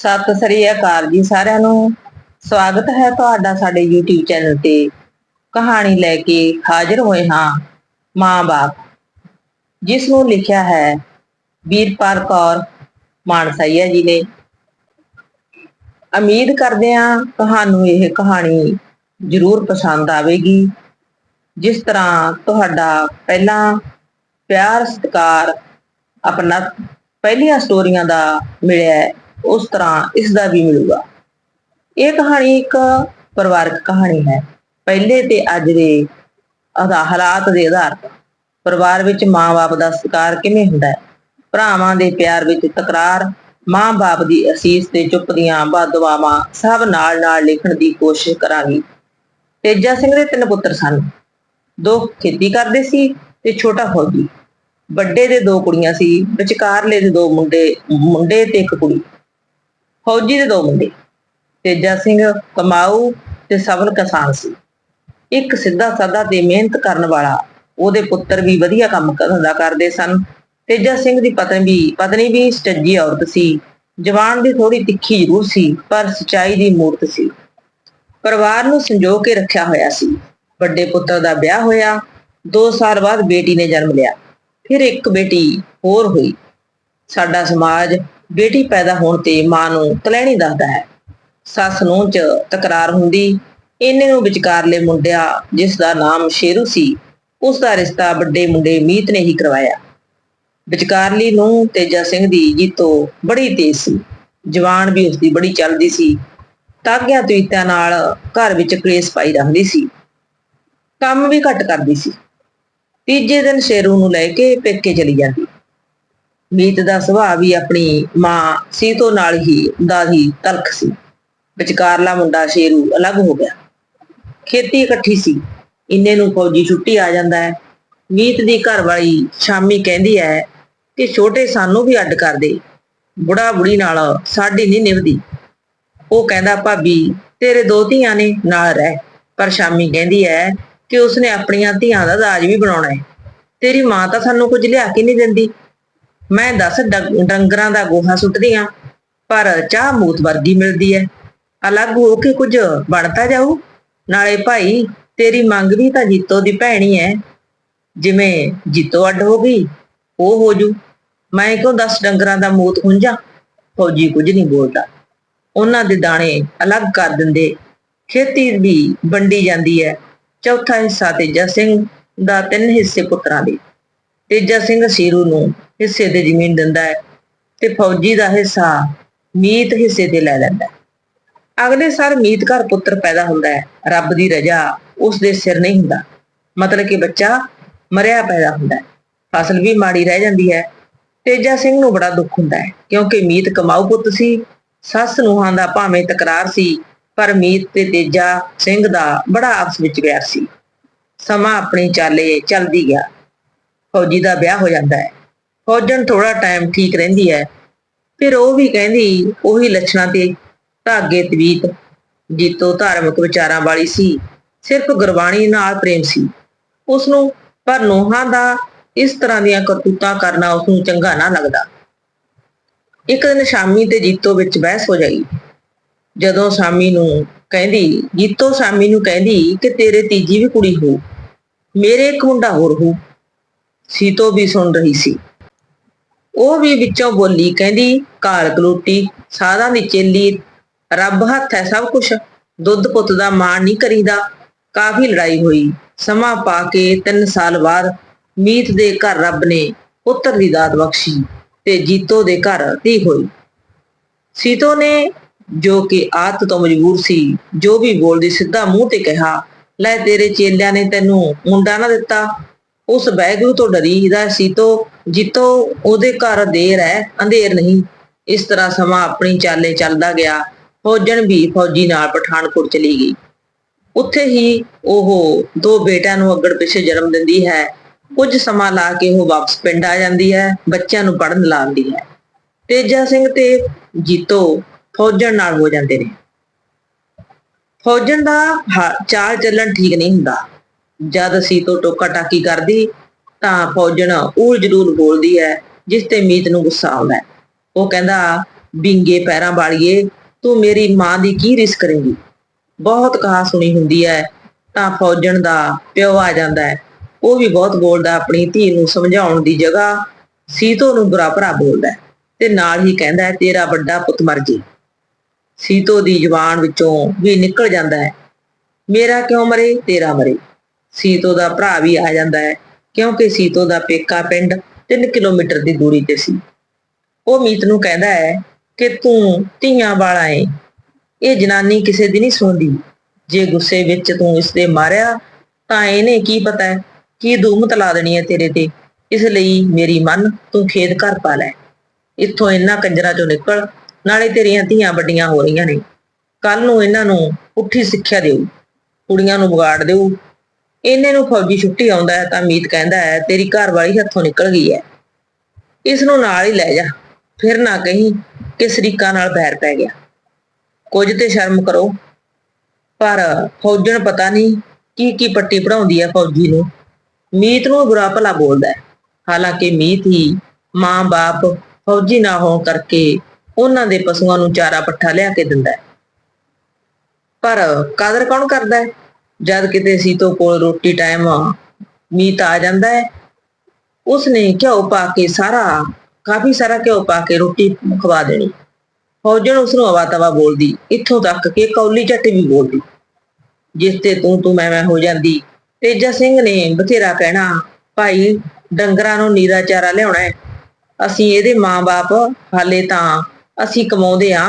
ਸਤਿ ਸ੍ਰੀ ਅਕਾਲ ਜੀ ਸਾਰਿਆਂ ਨੂੰ। ਸਵਾਗਤ ਹੈ ਤੁਹਾਡਾ ਸਾਡੇ YouTube ਚੈਨਲ ਤੇ। ਕਹਾਣੀ ਲੈ ਕੇ ਹਾਜ਼ਰ ਹੋਏ ਹਾਂ ਮਾਂ-ਬਾਪ ਜਿਸ ਨੂੰ ਲਿਖਿਆ ਹੈ ਵੀਰਪਾਲ ਕੌਰ ਮਾਨਸਾਈਆ ਜੀ ਨੇ। ਉਮੀਦ ਕਰਦੇ ਹਾਂ ਤੁਹਾਨੂੰ ਇਹ ਕਹਾਣੀ ਜ਼ਰੂਰ ਪਸੰਦ ਆਵੇਗੀ। ਜਿਸ ਤਰ੍ਹਾਂ ਤੁਹਾਡਾ ਪਹਿਲਾਂ ਪਿਆਰ ਸਤਿਕਾਰ ਆਪਣਾ ਪਹਿਲੀਆਂ ਸਟੋਰੀਆਂ ਦਾ ਮਿਲਿਆ ਉਸ ਤਰ੍ਹਾਂ ਇਸ ਦਾ ਵੀ ਮਿਲੂਗਾ। ਇਹ ਕਹਾਣੀ ਇੱਕ ਪਰਿਵਾਰਕ ਕਹਾਣੀ ਹੈ। ਪਹਿਲੇ ਤੇ ਅੱਜ ਦੇ ਹਾਲਾਤ ਦੇ ਆਧਾਰ ਤੇ ਪਰਿਵਾਰ ਵਿੱਚ ਮਾਂ-ਬਾਪ ਦਾ ਸਤਿਕਾਰ ਕਿਵੇਂ ਹੁੰਦਾ ਹੈ? ਭਰਾਵਾਂ ਦੇ ਪਿਆਰ ਵਿੱਚ ਤਕਰਾਰ, ਮਾਂ-ਬਾਪ ਦੀ ਅਸੀਸ ਤੇ ਚੁੱਪ ਦੀਆਂ ਬਦਦੁਆਵਾਂ ਸਭ ਨਾਲ-ਨਾਲ ਲਿਖਣ ਦੀ ਕੋਸ਼ਿਸ਼ ਕਰਾਂਗੀ। ਤੇਜਾ ਸਿੰਘ ਦੇ ਤਿੰਨ ਪੁੱਤਰ ਸਨ। ਦੋ ਖੇਤੀ ਕਰਦੇ ਸੀ ਤੇ ਛੋਟਾ ਫੌਜੀ ਵੱਡੇ ਦੇ ਦੋ ਕੁੜੀਆਂ ਸੀ, ਵਿਚਕਾਰਲੇ ਦੇ ਦੋ ਮੁੰਡੇ ਮੁੰਡੇ ਤੇ ਇੱਕ ਕੁੜੀ। ਫੌਜੀ ਦੇ ਦੋ ਮੁੰਡੇ, ਤੇਜਾ ਸਿੰਘ, ਕਮਾਊ ਤੇ ਸਬਲ ਕਿਸਾਨ ਸੀ। ਇੱਕ ਸਿੱਧਾ ਸਾਦਾ ਤੇ ਮਿਹਨਤ ਕਰਨ ਵਾਲਾ, ਉਹਦੇ ਪੁੱਤਰ ਵੀ ਵਧੀਆ ਕੰਮ ਧੰਦਾ ਕਰਦੇ ਸਨ। ਤੇਜਾ ਸਿੰਘ ਦੀ ਪਤਨੀ ਵੀ ਪਤਨੀ ਵੀ ਸਟੱਜੀ ਔਰਤ ਸੀ। ਜਵਾਨ ਦੀ ਥੋੜੀ ਤਿੱਖੀ ਜ਼ਰੂਰ ਸੀ, ਪਰ ਸਚਾਈ ਦੀ ਮੂਰਤ ਸੀ। ਪਰਿਵਾਰ ਨੂੰ ਸੰਜੋ ਕੇ ਰੱਖਿਆ ਹੋਇਆ ਸੀ। ਵੱਡੇ ਪੁੱਤਰ ਦਾ ਵਿਆਹ ਹੋਇਆ 2 ਸਾਲ ਬਾਅਦ ਬੇਟੀ ਨੇ ਜਨਮ ਲਿਆ। ਫਿਰ ਇੱਕ ਬੇਟੀ ਹੋਰ ਹੋਈ। ਸਾਡਾ ਸਮਾਜ ਬੇਟੀ ਪੈਦਾ ਹੋਣ ਤੇ ਮਾਂ ਨੂੰ ਤਲੈਣੀ ਦੱਸਦਾ ਹੈ। ਸੱਸ ਨੂੰ ਚ ਤਕਰਾਰ ਹੁੰਦੀ ਇਹਨੇ ਨੂੰ ਵਿਚਕਾਰਲੇ ਮੁੰਡਿਆ ਜਿਸ ਦਾ ਨਾਮ ਸ਼ੇਰੂ ਸੀ, ਉਸ ਦਾ ਰਿਸ਼ਤਾ ਵੱਡੇ ਮੁੰਡੇ ਮੀਤ ਨੇ ਹੀ ਕਰਵਾਇਆ। ਵਿਚਕਾਰਲੀ ਨੂੰ ਤੇਜਾ ਸਿੰਘ ਦੀ ਜੀਤੋ ਬੜੀ ਤੇਜ਼ ਸੀ। ਜਵਾਨ ਵੀ ਉਸ ਦੀ ਬੜੀ ਚੱਲਦੀ ਸੀ। ਤਾਗਿਆਂ ਤਵੀਤਾਂ ਨਾਲ ਘਰ ਵਿੱਚ ਕਲੇਸ਼ ਪਾਈ ਰੱਖਦੀ ਸੀ। ਕੰਮ ਵੀ ਘੱਟ ਕਰਦੀ ਸੀ। ਤੀਜੇ ਦਿਨ ਸ਼ੇਰੂ ਨੂੰ ਲੈ ਕੇ ਪੇਕੇ ਚਲੀ ਜਾਂਦੀ। ਮੀਤ ਦਾ ਸੁਭਾਅ ਵੀ ਆਪਣੀ ਮਾਂ ਸੀਤੋ ਨਾਲ ਹੀ, ਦਾ ਹੀ ਤਲਖ ਸੀ। ਵਿਚਕਾਰਲਾ ਮੁੰਡਾ ਸ਼ੇਰੂ ਅਲੱਗ ਹੋ ਗਿਆ। ਖੇਤੀ ਇਕੱਠੀ ਸੀ। ਇੰਨੇ ਨੂੰ ਫੌਜੀ ਛੁੱਟੀ ਆ ਜਾਂਦਾ ਹੈ। ਮੀਤ ਦੀ ਘਰ ਵਾਲੀ ਸ਼ਾਮੀ ਕਹਿੰਦੀ ਹੈ ਕਿ ਛੋਟੇ ਸਾਨੂੰ ਵੀ ਅੱਡ ਕਰ ਦੇ। ਬੁੜਾ ਬੁੜੀ ਨਾਲ ਸਾਡੀ ਨਹੀਂ ਨਿਭਦੀ। ਉਹ ਕਹਿੰਦਾ, ਭਾਬੀ, ਤੇਰੇ ਦੋ ਧੀਆਂ ਨੇ, ਨਾਲ ਰਹਿ। ਪਰ ਸ਼ਾਮੀ ਕਹਿੰਦੀ ਹੈ ਕਿ ਉਸਨੇ ਆਪਣੀਆਂ ਧੀਆਂ ਦਾ ਦਾਜ ਵੀ ਬਣਾਉਣਾ ਹੈ। ਤੇਰੀ ਮਾਂ ਤਾਂ ਸਾਨੂੰ ਕੁਝ ਲਿਆ ਕੇ ਨਹੀਂ ਦਿੰਦੀ। ਮੈਂ ਦੱਸ ਡੰ- ਡੰਗਰਾਂ ਦਾ ਗੋਹਾ ਸੁੱਟਦੀ ਆ, ਪਰ ਚਾਹ ਮੂਤ ਵਰਗੀ ਮਿਲਦੀ ਹੈ ਅਲੱਗ ਹੋ ਕੇ ਕੁਝ ਬਣਦਾ ਜਾਊ? ਨਾਲੇ ਭਾਈ, ਤੇਰੀ ਮੰਗ ਵੀ ਤਾਂ ਜੀਤੋ ਦੀ ਭੈਣੀ ਹੈ ਜਿਵੇਂ ਜੀਤੋ ਅੱਡ ਹੋ ਗਈ, ਉਹ ਹੋ ਜੂ। ਮੈਂ ਕਿਉਂ ਦਸ ਡੰਗਰਾਂ ਦਾ ਮੂਤ ਹੁੰਜਾ ਫੌਜੀ ਕੁਝ ਨਹੀਂ ਬੋਲਦਾ। ਉਹਨਾਂ ਦੇ ਦਾਣੇ ਅਲੱਗ ਕਰ ਦਿੰਦੇ। ਖੇਤੀ ਵੀ ਵੰਡੀ ਜਾਂਦੀ ਹੈ ਚੌਥਾ ਹਿੱਸਾ ਤੇਜਾ ਸਿੰਘ ਦਾ ਤਿੰਨ ਹਿੱਸੇ ਪੁੱਤਰਾਂ ਦੇ। ਤੇਜਾ ਸਿੰਘ ਸੀਰੂ ਨੂੰ ਹਿੱਸੇ ਤੇ ਜ਼ਮੀਨ ਦਿੰਦਾ ਹੈ ਤੇ ਫੌਜੀ ਦਾ ਹਿੱਸਾ ਮੀਤ ਹਿੱਸੇ ਤੇ ਲੈ ਲੈਂਦਾ ਹੈ। ਅਗਲੇ ਸਾਲ ਮੀਤ ਘਰ ਪੁੱਤਰ ਪੈਦਾ ਹੁੰਦਾ ਹੈ। ਰੱਬ ਦੀ ਰਜ਼ਾ ਉਸ ਦੇ ਸਿਰ ਨਹੀਂ ਹੁੰਦਾ। ਮਤਲਬ ਕਿ ਬੱਚਾ ਮਰਿਆ ਪੈਦਾ ਹੁੰਦਾ ਹੈ। ਫਸਲ ਵੀ ਮਾੜੀ ਰਹਿ ਜਾਂਦੀ ਹੈ। ਤੇਜਾ ਸਿੰਘ ਨੂੰ ਬੜਾ ਦੁੱਖ ਹੁੰਦਾ ਹੈ ਕਿਉਂਕਿ ਮੀਤ ਕਮਾਊ ਪੁੱਤ ਸੀ। ਸੱਸ ਨੂੰਹਾਂ ਦਾ ਭਾਵੇਂ ਤਕਰਾਰ ਸੀ, ਪਰ ਮੀਤ ਤੇ ਤੇਜਾ ਸਿੰਘ ਦਾ ਬੜਾ ਆਪਸ ਵਿੱਚ ਪਿਆਰ ਸੀ। ਸਮਾਂ ਆਪਣੀ ਚਾਲੇ ਚੱਲਦੀ ਗਿਆ। ਫੌਜੀ ਦਾ ਵਿਆਹ ਹੋ ਜਾਂਦਾ ਹੈ। ਫੌਜਣ ਥੋੜਾ ਟਾਈਮ ਠੀਕ ਰਹਿੰਦੀ ਹੈ। ਫਿਰ ਉਹ ਵੀ ਕਹਿੰਦੀ, ਉਹੀ ਲੱਛਣਾਂ ਤੇ ਧਾਗੇ, ਤਵੀਤ, ਜੀਤੋ ਧਾਰਮਿਕ ਵਿਚਾਰਾਂ ਵਾਲੀ ਸੀ। ਸਿਰਫ ਗੁਰਬਾਣੀ ਨਾਲ ਪ੍ਰੇਮ ਸੀ। ਉਸ ਨੂੰ ਪਰ ਨੋਹਾਂ ਦਾ ਇਸ ਤਰ੍ਹਾਂ ਦੀਆਂ ਕਰਤੂਤਾਂ ਕਰਨਾ ਉਸ ਨੂੰ ਚੰਗਾ ਨਾ ਲੱਗਦਾ। ਇੱਕ ਦਿਨ ਸ਼ਾਮੀ ਤੇ ਜੀਤੋ ਵਿੱਚ ਬਹਿਸ ਹੋ ਜਾਈ। ਜਦੋਂ ਸ਼ਾਮੀ ਨੂੰ ਕਹਿੰਦੀ, ਜੀਤੋ ਸ਼ਾਮੀ ਨੂੰ ਕਹਿੰਦੀ ਕਿ ਤੇਰੇ ਤੀਜੀ ਵੀ ਕੁੜੀ ਹੋ ਮੇਰੇ ਇੱਕ ਮੁੰਡਾ ਹੋਰ ਹੋ ਸੀਤੋ ਵੀ ਸੁਣ ਰਹੀ ਸੀ। ਉਹ ਵੀ ਵਿੱਚੋਂ ਬੋਲੀ ਕਹਿੰਦੀ ਕਾਲ ਕਲੂਟੀ ਸਾਧਾਂ ਦੀ ਚੇਲੀ ਰੱਬ ਹੱਥ ਹੈ ਸਭ ਕੁਝ ਦੁੱਧ ਪੁੱਤ ਦਾ ਮਾਣ ਨਹੀਂ ਕਰੀਦਾ। ਕਾਫੀ ਲੜਾਈ ਹੋਈ। ਸਮਾਂ ਪਾ ਕੇ 3 ਸਾਲ ਬਾਅਦ ਮੀਤ ਦੇ ਘਰ ਰੱਬ ਨੇ ਪੁੱਤਰ ਦੀ ਦਾਤ ਬਖਸ਼ੀ ਤੇ ਜੀਤੋ ਦੇ ਘਰ ਧੀ ਹੋਈ। ਸੀਤੋ ਨੇ ਜੋ ਕਿ ਆਤ ਤੋਂ ਮਜਬੂਰ ਸੀ, ਜੋ ਵੀ ਬੋਲਦੀ ਸਿੱਧਾ ਮੂੰਹ ਤੇ ਕਿਹਾ, ਲੈ ਤੇਰੇ ਚੇਲਿਆਂ ਨੇ ਤੈਨੂੰ ਮੁੰਡਾ ਨਾ ਦਿੱਤਾ ਉਸ ਬੈਗੂ ਤੋਂ ਡਰੀ ਦਾ ਸੀਤੋ ਜਿੱਤੋ ਉਹਦੇ ਘਰ ਦੇਰ ਹੈ, ਅੰਧੇਰ ਨਹੀਂ। ਇਸ ਤਰ੍ਹਾਂ ਸਮਾਂ ਆਪਣੀ ਚਾਲੇ ਚੱਲਦਾ ਗਿਆ। ਫੌਜਣ ਵੀ ਫੌਜੀ ਨਾਲ ਪਠਾਨਕੋਟ ਚਲੀ ਗਈ। ਉੱਥੇ ਹੀ ਉਹ ਦੋ ਬੇਟਿਆਂ ਨੂੰ ਅੱਗੜ ਪਿੱਛੇ ਜਨਮ ਦਿੰਦੀ ਹੈ। ਕੁਝ ਸਮਾਂ ਲਾ ਕੇ ਉਹ ਵਾਪਸ ਪਿੰਡ ਆ ਜਾਂਦੀ ਹੈ, ਬੱਚਿਆਂ ਨੂੰ ਪੜਨ ਲਾਉਂਦੀ ਹੈ। ਤੇਜਾ ਸਿੰਘ ਤੇ ਜੀਤੋ ਫੌਜਣ ਨਾਲ ਹੋ ਜਾਂਦੇ ਨੇ। ਫੌਜਣ ਦਾ ਹਾ- ਚਾਲ ਚੱਲਣ ਠੀਕ ਨਹੀਂ ਹੁੰਦਾ। ਜਦ ਅਸੀਂ ਤੋਂ ਟੋਕਾ ਟਾਕੀ ਕਰਦੀ, ਤਾਂ ਫੌਜਣ ਉਲ ਜਲੂਲ ਬੋਲਦੀ ਹੈ, ਜਿਸ ਤੇ ਮੀਤ ਨੂੰ ਗੁੱਸਾ ਆਉਂਦਾ ਹੈ। ਉਹ ਕਹਿੰਦਾ, ਬਿੰਗੇ ਪੈਰਾਂ ਵਾਲੀਏ, ਤੂੰ ਮੇਰੀ ਮਾਂ ਦੀ ਕੀ ਰਿਸ ਕਰੇਂਗੀ? ਬਹੁਤ ਕਹਾ ਸੁਣੀ ਹੁੰਦੀ ਹੈ, ਤਾਂ ਫੌਜਣ ਦਾ ਪਿਓ ਆ ਜਾਂਦਾ ਹੈ। ਉਹ ਵੀ ਬਹੁਤ ਬੋਲਦਾ, ਆਪਣੀ ਧੀ ਨੂੰ ਸਮਝਾਉਣ ਦੀ ਜਗ੍ਹਾ ਸੀਤੋ ਨੂੰ ਬੁਰਾ ਭਰਾ ਬੋਲਦਾ ਤੇ ਨਾਲ ਹੀ ਕਹਿੰਦਾ ਤੇਰਾ ਵੱਡਾ ਪੁੱਤ ਮਰ ਜੇ। ਸੀਤੋ ਦੀ ਜ਼ੁਬਾਨ ਵਿੱਚੋਂ ਵੀ ਨਿਕਲ ਜਾਂਦਾ ਹੈ, ਮੇਰਾ ਕਿਉਂ ਮਰੇ? ਤੇਰਾ ਮਰੇ। ਸੀਤੋ ਦਾ ਭਰਾ ਵੀ ਆ ਜਾਂਦਾ ਹੈ, ਕਿਉਂਕਿ ਸੀਤੋ ਦਾ ਪੇਕਾ ਪਿੰਡ 3 ਕਿਲੋਮੀਟਰ ਦੀ ਦੂਰੀ ਤੇ ਸੀ। ਉਹ ਮੀਤ ਨੂੰ ਕਹਿੰਦਾ ਹੈ ਕਿ ਤੂੰ ਧੀਆਂ ਵਾਲਾ ਏ, ਇਹ ਜਨਾਨੀ ਕਿਸੇ ਦੀ ਨਹੀਂ ਸੁਣਦੀ। ਜੇ ਗੁੱਸੇ ਵਿੱਚ ਤੂੰ ਇਸ ਦੇ ਮਾਰਿਆ, ਤਾਂ ਇਹਨੇ ਕੀ ਪਤਾ ਹੈ, ਕੀ ਦੂਮਤ ਲਾ ਦੇਣੀ ਹੈ ਤੇਰੇ ਤੇ। ਇਸ ਲਈ ਮੇਰੀ ਮਨ, ਤੂੰ ਖੇਤ ਘਰ ਪਾ ਲੈ। ਇੱਥੋਂ ਇਹਨਾਂ ਕੰਜਰਾਂ ਚੋਂ ਨਿਕਲ, ਨਾਲੇ ਤੇਰੀਆਂ ਧੀਆਂ ਵੱਡੀਆਂ ਹੋ ਰਹੀਆਂ ਨੇ। ਕੱਲ ਨੂੰ ਇਹਨਾਂ ਨੂੰ ਪੁੱਠੀ ਸਿੱਖਿਆ ਦਿਓ ਕੁੜੀਆਂ ਨੂੰ ਵਿਗਾੜ ਦਿਓ ਇਹਨੇ ਨੂੰ ਫੌਜੀ ਛੁੱਟੀ ਆਉਂਦਾ ਹੈ ਤਾਂ ਮੀਤ ਕਹਿੰਦਾ ਹੈ, ਤੇਰੀ ਘਰ ਵਾਲੀ ਹੱਥੋਂ ਨਿਕਲ ਗਈ ਹੈ। ਇਸ ਨੂੰ ਨਾਲ ਹੀ ਲੈ ਜਾ। ਫਿਰ ਨਾ ਕਹੀਂ ਕਿ ਸਰੀਕਾ ਨਾਲ ਬੈਰ ਪੈ ਗਿਆ। ਕੁਝ ਤੇ ਸ਼ਰਮ ਕਰੋ। ਪਰ ਫੌਜਣ ਪਤਾ ਨਹੀਂ ਕੀ ਕੀ ਪੱਟੀ ਪੜਾਉਂਦੀ ਹੈ ਫੌਜੀ ਨੂੰ। ਮੀਤ ਨੂੰ ਬੁਰਾ ਭਲਾ ਬੋਲਦਾ ਹੈ। ਹਾਲਾਂਕਿ ਮੀਤ ਹੀ ਮਾਂ-ਬਾਪ ਫੌਜੀ ਨਾ ਹੋਣ ਕਰਕੇ ਉਹਨਾਂ ਦੇ ਪਸ਼ੂਆਂ ਨੂੰ ਚਾਰਾ ਪੱਠਾ ਲਿਆ ਕੇ ਦਿੰਦਾ ਹੈ। ਪਰ ਕਦਰ ਕੌਣ ਕਰਦਾ ਹੈ? ਜਦ ਕਿਤੇ ਸੀਤੋ ਕੋਲ ਰੋਟੀ ਟਾਈਮ ਮੀਤ ਆ ਜਾਂਦਾ ਹੈ, ਉਸਨੇ ਘਿਓ ਪਾ ਕੇ ਸਾਰਾ, ਕਾਫੀ ਸਾਰਾ ਘਿਓ ਪਾ ਕੇ ਰੋਟੀ ਖਵਾ ਦੇਣੀ। ਫੌਜਣ ਉਸ ਨੂੰ ਅਵਾ ਤਵਾ ਬੋਲਦੀ, ਇੱਥੋਂ ਤੱਕ ਕਿ ਕੌਲੀ ਝੱਟ ਵੀ ਬੋਲਦੀ। ਜਿਸ ਤੇ ਤੂੰ ਤੂੰ ਮੈਂ ਮੈਂ ਹੋ ਜਾਂਦੀ। ਤੇਜਾ ਸਿੰਘ ਨੇ ਬਥੇਰਾ ਕਹਿਣਾ, ਭਾਈ, ਡੰਗਰਾਂ ਨੂੰ ਨੀਰਾ ਚਾਰਾ ਲਿਆਉਣਾ ਹੈ। ਅਸੀਂ ਇਹਦੇ ਮਾਂ-ਬਾਪ ਹਾਲੇ ਤਾਂ ਅਸੀਂ ਕਮਾਉਂਦੇ ਆ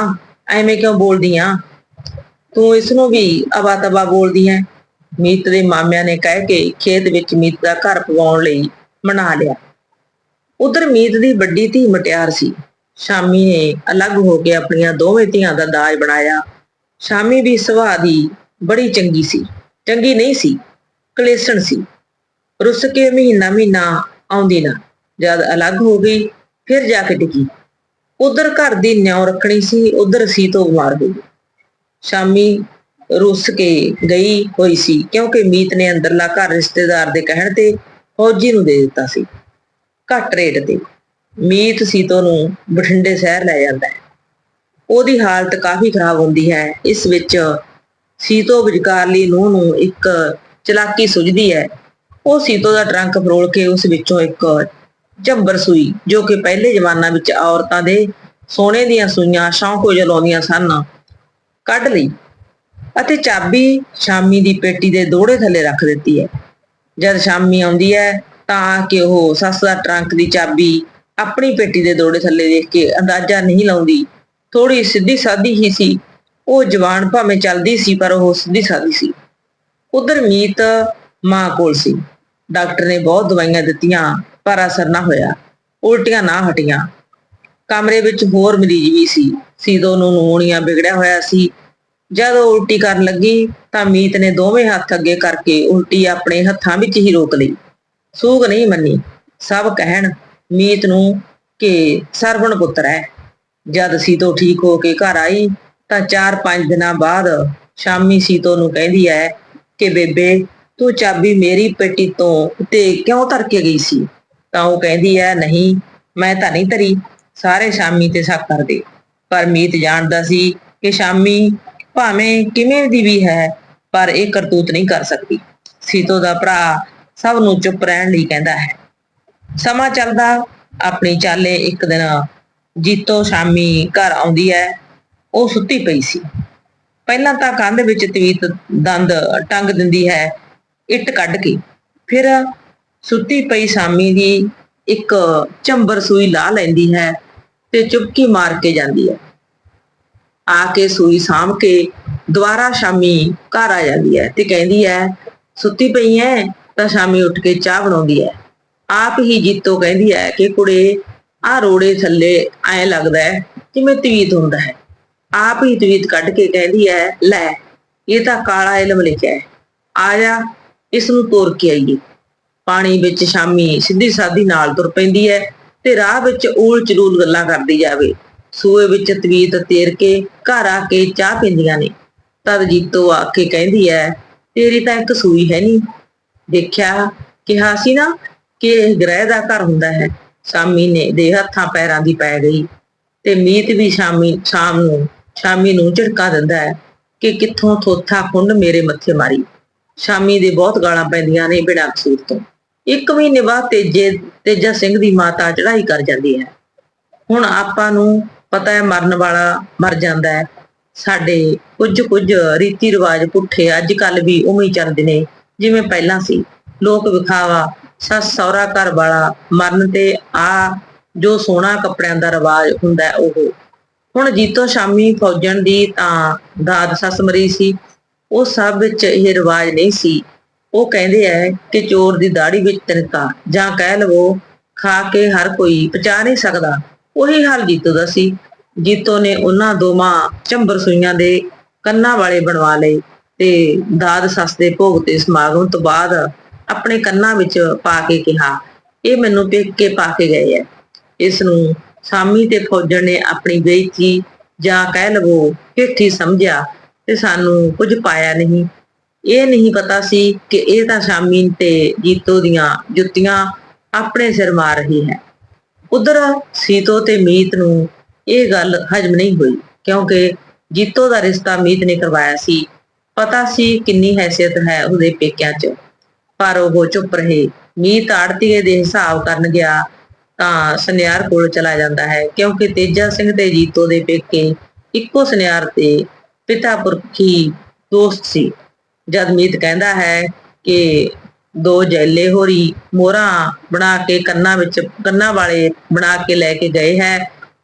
ਐਵੇਂ ਕਿਉਂ ਬੋਲਦੀ ਆ? ਤੂੰ ਇਸ ਨੂੰ ਵੀ ਅਵਾ ਤਵਾ ਬੋਲਦੀ ਐ ਮੀਤ ਦੇ ਮਾਮਿਆਂ ਨੇ ਕਹਿ ਕੇ ਖੇਤ ਵਿੱਚ ਮੀਤ ਦਾ ਘਰ ਪਵਾਉਣ ਲਈ ਮਨਾ ਲਿਆ। ਉਧਰ ਮੀਤ ਦੀ ਵੱਡੀ ਧੀ ਮਟਿਆਰ ਸੀ। ਸ਼ਾਮੀ ਨੇ ਅਲੱਗ ਹੋ ਕੇ ਆਪਣੀਆਂ ਦੋਵੇਂ ਧੀਆਂ ਦਾ ਦਾਜ ਬਣਾਇਆ। ਸ਼ਾਮੀ ਵੀ ਸੁਭਾਅ ਦੀ ਬੜੀ ਚੰਗੀ ਸੀ। ਚੰਗੀ ਨਹੀਂ ਸੀ, ਕਲੇਸ਼ਣ ਸੀ। ਰੁੱਸ ਕੇ ਮਹੀਨਾ ਮਹੀਨਾ ਆਉਂਦੀ ਨਾ, ਜਦ ਅਲੱਗ ਹੋ ਗਈ, ਫਿਰ ਜਾ ਕੇ ਟਿਕੀ ਉਧਰ ਘਰ ਦੀ ਨਿਉ ਰੱਖਣੀ ਸੀ, ਉਧਰ ਸੀਤੋ ਬਿਮਾਰ ਹੋ ਗਈ। ਸ਼ਾਮੀ ਰੁੱਸ ਕੇ ਗਈ ਹੋਈ ਸੀ, ਕਿਉਂਕਿ ਮੀਤ ਨੇ ਅੰਦਰਲਾ ਘਰ ਰਿਸ਼ਤੇਦਾਰ ਦੇ ਕਹਿਣ ਤੇ ਫੌਜੀ ਨੂੰ ਦੇ ਦਿੱਤਾ ਸੀ। ਘੱਟ ਰੇਟ ਤੇ ਮੀਤ ਸੀਤੋ ਨੂੰ ਬਠਿੰਡੇ ਸ਼ਹਿਰ ਲੈ ਜਾਂਦਾ ਹੈ। ਉਹਦੀ ਹਾਲਤ ਕਾਫੀ ਖਰਾਬ ਹੁੰਦੀ ਹੈ। ਇਸ ਵਿੱਚ ਸੀਤੋ ਵਿਚਕਾਰਲੀ ਨੂੰਹ ਨੂੰ ਇੱਕ ਚਲਾਕੀ ਸੁਝਦੀ ਹੈ। ਉਹ ਸੀਤੋ ਦਾ ਟਰੰਕ ਫਰੋਲ ਕੇ ਉਸ ਵਿੱਚੋਂ ਇੱਕ ਝੰਬਰ ਸੂਈ, ਜੋ ਕਿ ਪਹਿਲੇ ਜ਼ਮਾਨਾ ਵਿੱਚ ਔਰਤਾਂ ਦੇ ਸੋਨੇ ਦੀਆਂ ਸੂਈਆਂ, ਸ਼ੌਂਕੋ ਜਲਾਉਂਦੀਆਂ ਸਨ, ਕੱਢ ਲਈ। ਅਤੇ ਚਾਬੀ ਸ਼ਾਮੀ ਦੀ ਪੇਟੀ ਦੇ ਦੋੜੇ ਥੱਲੇ ਰੱਖ ਦਿੱਤੀ ਹੈ। ਜਦ ਸ਼ਾਮੀ ਆਉਂਦੀ ਹੈ, ਤਾਂ ਕਿ ਉਹ ਸੱਸ ਦਾ ਟਰੰਕ ਦੀ ਚਾਬੀ ਆਪਣੀ ਪੇਟੀ ਦੇ ਦੋੜੇ ਥੱਲੇ ਦੇਖ ਕੇ ਅੰਦਾਜ਼ਾ ਨਹੀਂ ਲਾਉਂਦੀ ਥੋੜੀ ਸਿੱਧੀ ਸਾਦੀ ਹੀ ਸੀ। ਉਹ ਜਵਾਨ ਭਾਵੇਂ ਚੱਲਦੀ ਸੀ, ਪਰ ਉਹ ਸਿੱਧੀ ਸਾਦੀ ਸੀ। ਉਧਰ ਮੀਤ ਮਾਂ ਕੋਲ ਸੀ। ਡਾਕਟਰ ਨੇ ਬਹੁਤ ਦਵਾਈਆਂ ਦਿੱਤੀਆਂ, ਪਰ ਅਸਰ ਨਾ ਹੋਇਆ। ਉਲਟੀਆਂ ਨਾ ਹਟੀਆਂ। ਕਮਰੇ ਵਿੱਚ ਹੋਰ ਮਰੀਜ਼ ਵੀ ਸੀ। ਸੀਦੋ ਨੂੰ ਨੂਣੀਆਂ ਵਿਗੜਿਆ ਹੋਇਆ ਸੀ। ਜਦ ਉਹ ਉਲਟੀ ਕਰਨ ਲੱਗੀ ਤਾਂ ਮੀਤ ਨੇ ਦੋਵੇਂ ਹੱਥ ਅੱਗੇ ਕਰਕੇ ਉਲਟੀ ਆਪਣੇ ਹੱਥਾਂ ਵਿੱਚ ਹੀ ਰੋਕ ਲਈ। ਸੂਗ ਨਹੀਂ ਮੰਨੀ। ਸਭ ਕਹਿਣ, ਮੀਤ ਨੂੰ ਕਿ ਸਰਵਣ ਪੁੱਤਰ ਹੈ। ਜਦ ਸੀਤੋ ਠੀਕ ਹੋ ਕੇ ਘਰ ਆਈ ਤਾਂ 4-5 ਦਿਨਾਂ ਬਾਅਦ ਸ਼ਾਮੀ ਸੀਤੋ ਨੂੰ ਕਹਿੰਦੀ ਹੈ ਕਿ ਬੇਬੇ, ਤੂੰ ਚਾਬੀ ਮੇਰੀ ਪੇਟੀ ਤੋਂ ਤੇ ਕਿਉਂ ਧਰ ਕੇ ਗਈ ਸੀ? ਤਾਂ ਉਹ ਕਹਿੰਦੀ ਹੈ, ਨਹੀਂ, ਮੈਂ ਤਾਂ ਨਹੀਂ ਧਰੀ ਸਾਰੇ ਸ਼ਾਮੀ ਤੇ ਸ਼ੱਕ ਕਰਦੇ। ਪਰ ਮੀਤ ਜਾਣਦਾ ਸੀ ਕਿ ਸ਼ਾਮੀ ਭਾਵੇਂ ਕਿਵੇਂ ਦੀ ਵੀ ਹੈ, ਪਰ ਇਹ ਕਰਤੂਤ ਨਹੀਂ ਕਰ ਸਕਦੀ। ਸੀਤੋ ਦਾ ਭਰਾ ਸਭ ਨੂੰ ਚੁੱਪ ਰਹਿਣ ਲਈ ਕਹਿੰਦਾ ਹੈ। ਸਮਾਂ ਚੱਲਦਾ, ਆਪਣੀ ਚਾਲੇ ਇੱਕ ਦਿਨ ਜੀਤੋ ਸ਼ਾਮੀ ਘਰ ਆਉਂਦੀ ਹੈ। ਉਹ ਸੁੱਤੀ ਪਈ ਸੀ। ਪਹਿਲਾਂ ਤਾਂ ਕੰਧ ਵਿੱਚ ਤਵੀਤ ਦੰਦ ਟੰਗ ਦਿੰਦੀ ਹੈ, ਇੱਟ ਕੱਢ ਕੇ। ਫਿਰ ਸੁੱਤੀ ਪਈ ਸ਼ਾਮੀ ਦੀ ਇੱਕ ਚੰਬਰ ਸੂਈ ਲਾ ਲੈਂਦੀ ਹੈ ਤੇ ਚੁਪਕੀ ਮਾਰ ਕੇ ਜਾਂਦੀ ਹੈ। ਆ ਕੇ ਸੂਈ ਸਾਂਭ ਕੇ ਦੁਬਾਰਾ ਸ਼ਾਮੀ ਘਰ ਆ ਜਾਂਦੀ ਹੈ ਤੇ ਕਹਿੰਦੀ ਹੈ, ਸੁੱਤੀ ਪਈ ਐ ਤਾਂ ਸ਼ਾਮੀ ਉੱਠ ਕੇ ਚਾਹ ਬਣਾਉਂਦੀ ਹੈ। ਆਪ ਹੀ ਜੀਤੋ ਕਹਿੰਦੀ ਹੈ ਕਿ ਕੁੜੇ ਆ ਰੋੜੇ ਥੱਲੇ ਐ ਲੱਗਦਾ ਹੈ ਜਿਵੇਂ ਤਵੀਤ ਹੁੰਦਾ ਹੈ। ਆਪ ਹੀ ਤਵੀਤ ਕੱਢ ਕੇ ਕਹਿੰਦੀ ਹੈ, ਲੈ, ਇਹ ਤਾਂ ਕਾਲਾ ਇਲਮ ਲਿਖਿਆ ਹੈ। ਆ ਜਾ, ਇਸ ਨੂੰ ਤੋੜ ਕੇ ਆਈਏ। ਪਾਣੀ ਵਿੱਚ ਸ਼ਾਮੀ ਸਿੱਧੀ ਸਾਦੀ ਨਾਲ ਤੁਰ ਪੈਂਦੀ ਹੈ ਤੇ ਰਾਹ ਵਿੱਚ ਊਲ ਚਲੂਲ ਗੱਲਾਂ ਕਰਦੀ ਜਾਵੇ। ਸੂਏ ਵਿੱਚ ਤਵੀਤ ਤੇਰ ਕੇ ਘਰ ਆ ਕੇ ਚਾਹ ਪੀਂਦੀਆਂ ਨੇ। ਤਦ ਜੀਤੋ ਆ ਕੇ ਕਹਿੰਦੀ ਹੈ ਤੇਰੀ ਤਾਂ ਇੱਕ ਸੂਈ ਹੈ ਨਹੀਂ ਦੇਖਿਆ ਕਿਹਾ ਸੀ ਨਾ ਕਿ ਇਹ ਗ੍ਰਹਿ ਦਾ ਘਰ ਹੁੰਦਾ ਹੈ। ਸ਼ਾਮੀ ਨੇ ਦੇ ਹੱਥਾਂ ਪੈਰਾਂ ਦੀ ਪੈ ਗਈ ਤੇ ਮੀਤ ਵੀ ਸ਼ਾਮੀ, ਸ਼ਾਮ ਨੂੰ, ਸ਼ਾਮੀ ਨੂੰ ਝਿੜਕਾ ਦਿੰਦਾ ਹੈ ਕਿ ਕਿੱਥੋਂ ਥੋਥਾ ਖੁੰਡ ਮੇਰੇ ਮੱਥੇ ਮਾਰੀ। ਸ਼ਾਮੀ ਦੇ ਬਹੁਤ ਗਾਲਾਂ ਪੈਂਦੀਆਂ ਨੇ ਬਿਨਾਂ ਕਸੂਰ ਤੋਂ। ਇੱਕ ਮਹੀਨੇ ਬਾਅਦ ਤੇਜੇ, ਤੇਜਾ ਸਿੰਘ ਦੀ ਮਾਤਾ ਚੜਾਈ ਕਰ ਜਾਂਦੀ ਹੈ। ਹੁਣ ਆਪਾਂ ਨੂੰ ਪਤਾ ਹੈ ਮਰਨ ਵਾਲਾ ਮਰ ਜਾਂਦਾ ਹੈ। ਸਾਡੇ ਕੁਝ ਕੁਝ ਰੀਤੀ ਰਿਵਾਜ ਪੁੱਠੇ ਅੱਜ ਕੱਲ ਵੀ ਉਵੇਂ ਹੀ ਚੱਲਦੇ ਨੇ, ਜਿਵੇਂ ਪਹਿਲਾਂ ਸੀ। ਲੋਕ ਵਿਖਾਵਾ, ਸੱਸ ਸਹੁਰਾ ਘਰ ਵਾਲਾ ਮਰਨ ਤੇ ਆ, ਜੋ ਸੋਹਣਾ ਕੱਪੜਿਆਂ ਦਾ ਰਿਵਾਜ ਹੁੰਦਾ ਹੈ ਉਹ। ਹੁਣ ਜੀਤੋ ਸ਼ਾਮੀ ਫੌਜਣ ਦੀ ਤਾਂ ਦਾਦ ਸੱਸ ਮਰੀ ਸੀ। ਉਹ ਸਭ ਵਿੱਚ ਇਹ ਰਿਵਾਜ ਨਹੀਂ ਸੀ। ਉਹ ਕਹਿੰਦੇ ਐ ਕਿ ਚੋਰ ਦੀ ਦਾੜੀ ਵਿੱਚ ਤਿਨਕਾ ਜਾਂ ਕਹਿ ਲਵੋ, ਖਾ ਕੇ ਹਰ ਕੋਈ ਪਚਾ ਨਹੀਂ ਸਕਦਾ। ਉਹੀ ਹਾਲ ਜੀਤੋ ਦਾ ਸੀ, ਜੀਤੋ ਨੇ ਉਹਨਾਂ ਦੋਵਾਂ ਚੰਬਰ ਸੂਈਆਂ ਦੇ ਕੰਨਾਂ ਵਾਲੇ ਬਣਵਾ ਲਏ ਤੇ ਦਾਦ ਸੱਸ ਦੇ ਭੋਗ ਤੇ ਸਮਾਗਮ ਤੋਂ ਬਾਅਦ ਆਪਣੇ ਕੰਨਾਂ ਵਿੱਚ ਪਾ ਕੇ ਕਿਹਾ, ਇਹ ਮੈਨੂੰ ਪੇਕ ਕੇ ਪਾ ਕੇ ਗਏ ਐ। ਇਸ ਨੂੰ ਸਾਮੀ ਤੇ ਫੌਜਣ ਨੇ ਆਪਣੀ ਬੇਇੱਜ਼ਤੀ ਜਾਂ ਕਹਿ ਲਵੋ ਹੇਠੀ ਸਮਝਿਆ ਤੇ ਸਾਨੂੰ ਕੁਝ ਪਾਇਆ ਨਹੀਂ। ਇਹ ਨਹੀਂ ਪਤਾ ਸੀ ਕਿ ਇਹ ਤਾਂ ਸ਼ਾਮੀ ਤੇ ਜੀਤੋ ਦੀਆਂ ਜੁੱਤੀਆਂ ਆਪਣੇ ਸਿਰ ਮਾਰ ਰਹੀ ਹੈ। ਉਧਰ ਸੀਤੋ ਤੇ ਮੀਤ ਨੂੰ ਇਹ ਗੱਲ ਹਜਮ ਨਹੀਂ ਹੋਈ, ਕਿਉਂਕਿ ਜੀਤੋ ਦਾ ਰਿਸ਼ਤਾ ਮੀਤ ਨੇ ਕਰਵਾਇਆ ਸੀ। ਪਤਾ ਸੀ ਕਿੰਨੀ ਹੈਸੀਅਤ ਹੈ ਉਹਦੇ ਪੇਕਿਆਂ 'ਚ। ਪਰ ਉਹ ਚੁੱਪ ਰਹੇ। ਮੀਤ ਆੜਤੀਏ ਦੇ ਹਿਸਾਬ ਕਰਨ ਗਿਆ ਤਾਂ ਸੁਨਿਆਰ ਕੋਲ ਚਲਾ ਜਾਂਦਾ ਹੈ, ਕਿਉਂਕਿ ਤੇਜਾ ਸਿੰਘ ਤੇ ਜੀਤੋ ਦੇ ਪੇਕੇ ਇੱਕੋ ਸੁਨਿਆਰ ਤੇ ਪਿਤਾ ਪੁਰਖੀ ਦੋਸਤ ਸੀ। ਜਦ ਮੀਤ ਕਹਿੰਦਾ ਹੈ ਕਿ ਦੋ ਜੈਲੇ ਹੋਰੀ ਮੋਹਰਾਂ ਬਣਾ ਕੇ ਕੰਨਾਂ ਵਿੱਚ ਕੰਨਾਂ ਵਾਲੇ ਬਣਾ ਕੇ ਲੈ ਕੇ ਗਏ ਹੈ।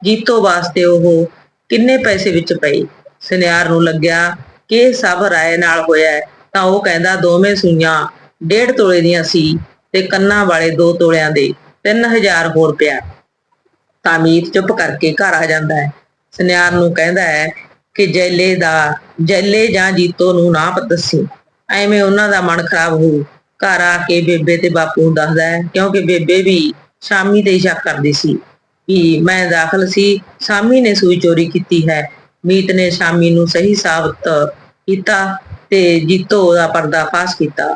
ਜੀਤੋ ਵਾਸਤੇ ਉਹ ਕਿੰਨੇ ਪੈਸੇ ਵਿੱਚ ਪਈ ਸੁਨਿਆਰ ਨੂੰ ਲੱਗਿਆ ਕਿ ਇਹ ਸਭ ਰਾਏ ਨਾਲ ਹੋਇਆ ਹੈ, ਤਾਂ ਉਹ ਕਹਿੰਦਾ ਦੋਵੇਂ ਸੂਈਆਂ ਡੇਢ ਤੋਲੇ ਦੀਆਂ ਸੀ ਤੇ ਕੰਨਾਂ ਵਾਲੇ ਦੋ ਤੋਲਿਆਂ ਦੇ 3000 ਹੋਰ ਪਿਆ। ਤਾਂ ਮੀਤ ਚੁੱਪ ਕਰਕੇ ਘਰ ਆ ਜਾਂਦਾ ਹੈ। ਸੁਨਿਆਰ ਨੂੰ ਕਹਿੰਦਾ ਹੈ ਕਿ ਜੈਲੇ ਦਾ ਜੈਲੇ ਜਾਂ ਜੀਤੋ ਨੂੰ ਨਾ ਦੱਸੀ ਐਵੇਂ ਉਹਨਾਂ ਦਾ ਮਨ ਖਰਾਬ ਹੋਊ ਘਰ ਆ ਕੇ ਬੇਬੇ ਤੇ ਬਾਪੂ ਨੂੰ ਦੱਸਦਾ ਹੈ, ਕਿਉਂਕਿ ਬੇਬੇ ਵੀ ਸ਼ਾਮੀ ਤੇ ਹੀ ਸ਼ੱਕ ਕਰਦੀ ਸੀ ਕਿ ਮੈਂ ਦਾਖਲ ਸੀ, ਸ਼ਾਮੀ ਨੇ ਸੂਈ ਚੋਰੀ ਕੀਤੀ ਹੈ। ਮੀਤ ਨੇ ਸ਼ਾਮੀ ਨੂੰ ਸਹੀ ਸਾਬਤ ਕੀਤਾ ਤੇ ਜੀਤੋ ਦਾ ਪਰਦਾਫਾਸ਼ ਕੀਤਾ।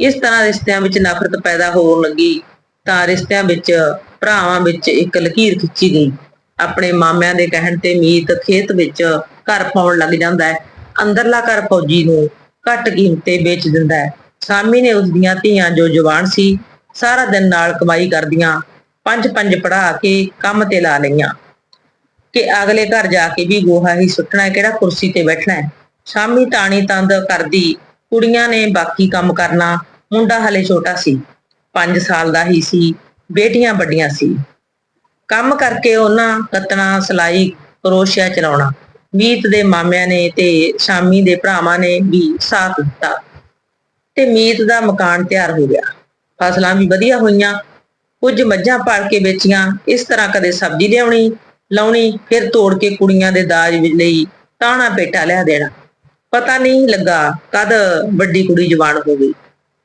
ਇਸ ਤਰ੍ਹਾਂ ਰਿਸ਼ਤਿਆਂ ਵਿੱਚ ਨਫ਼ਰਤ ਪੈਦਾ ਹੋਣ ਲੱਗੀ ਤਾਂ ਰਿਸ਼ਤਿਆਂ ਵਿੱਚ, ਭਰਾਵਾਂ ਵਿੱਚ ਇੱਕ ਲਕੀਰ ਖਿੱਚੀ ਗਈ। ਆਪਣੇ ਮਾਮਿਆਂ ਦੇ ਕਹਿਣ ਤੇ ਮੀਤ ਖੇਤ ਵਿੱਚ ਘਰ ਪਾਉਣ ਲੱਗ ਜਾਂਦਾ ਹੈ। ਅੰਦਰਲਾ ਘਰ ਫੌਜੀ ਨੂੰ ਘੱਟ ਕੀਮਤੇ ਵੇਚ ਦਿੰਦਾ ਹੈ। ਸਾਮੀ ਨੇ ਉਸ ਦੀਆਂ ਧੀਆਂ ਜੋ ਜਵਾਨ ਸੀ, ਸਾਰਾ ਦਿਨ ਨਾਲ ਕਮਾਈ ਕਰਦੀਆਂ, ਪੰਜ ਪੰਜ ਪੜਾ ਕੇ ਕੰਮ ਤੇ ਲਾ ਲਈਆਂ। ਕਿ ਅਗਲੇ ਘਰ ਜਾ ਕੇ ਵੀ ਗੋਹਾ ਹੀ ਸੁੱਟਣਾ ਹੈ, ਕਿਹੜਾ ਕੁਰਸੀ ਤੇ ਬੈਠਣਾ ਹੈ? ਸ਼ਾਮੀ ਤਾਣੀ ਤੰਦ ਕਰਦੀ ਕੁੜੀਆਂ ਨੇ ਬਾਕੀ ਕੰਮ ਕਰਨਾ, ਮੁੰਡਾ ਹਲੇ ਛੋਟਾ ਸੀ 5 ਸਾਲ ਦਾ ਹੀ ਸੀ, ਬੇਟੀਆਂ ਵੱਡੀਆਂ ਸੀ। ਕੰਮ ਕਰਕੇ ਉਹਨਾਂ ਕੱਤਣਾ, ਸਲਾਈ, ਕਰੋਸ਼ੀਆ ਚਲਾਉਣਾ। ਮੀਤ ਦੇ ਮਾਮਿਆਂ ਨੇ ਤੇ ਸ਼ਾਮੀ ਦੇ ਭਰਾਵਾਂ ਨੇ ਵੀ ਸਾਥ ਦਿੱਤਾ। ਤੇ ਮੀਤ ਦਾ ਮਕਾਨ ਤਿਆਰ ਹੋ ਗਿਆ। ਫਸਲਾਂ ਵੀ ਵਧੀਆ ਹੋਈਆਂ। ਕੁਝ ਮੱਝਾਂ ਪਾਲ ਕੇ ਵੇਚੀਆਂ। ਇਸ ਤਰ੍ਹਾਂ ਕਦੇ ਸਬਜ਼ੀ ਲਿਆਉਣੀ, ਲਾਉਣੀ, ਫਿਰ ਤੋੜ ਕੇ ਕੁੜੀਆਂ ਦੇ ਦਾਜ ਲਈ ਤਾਣਾ ਪੇਟਾ ਲਿਆ ਦੇਣਾ। ਪਤਾ ਨਹੀਂ ਲੱਗਾ ਕਦ ਵੱਡੀ ਕੁੜੀ ਜਵਾਨ ਹੋ ਗਈ।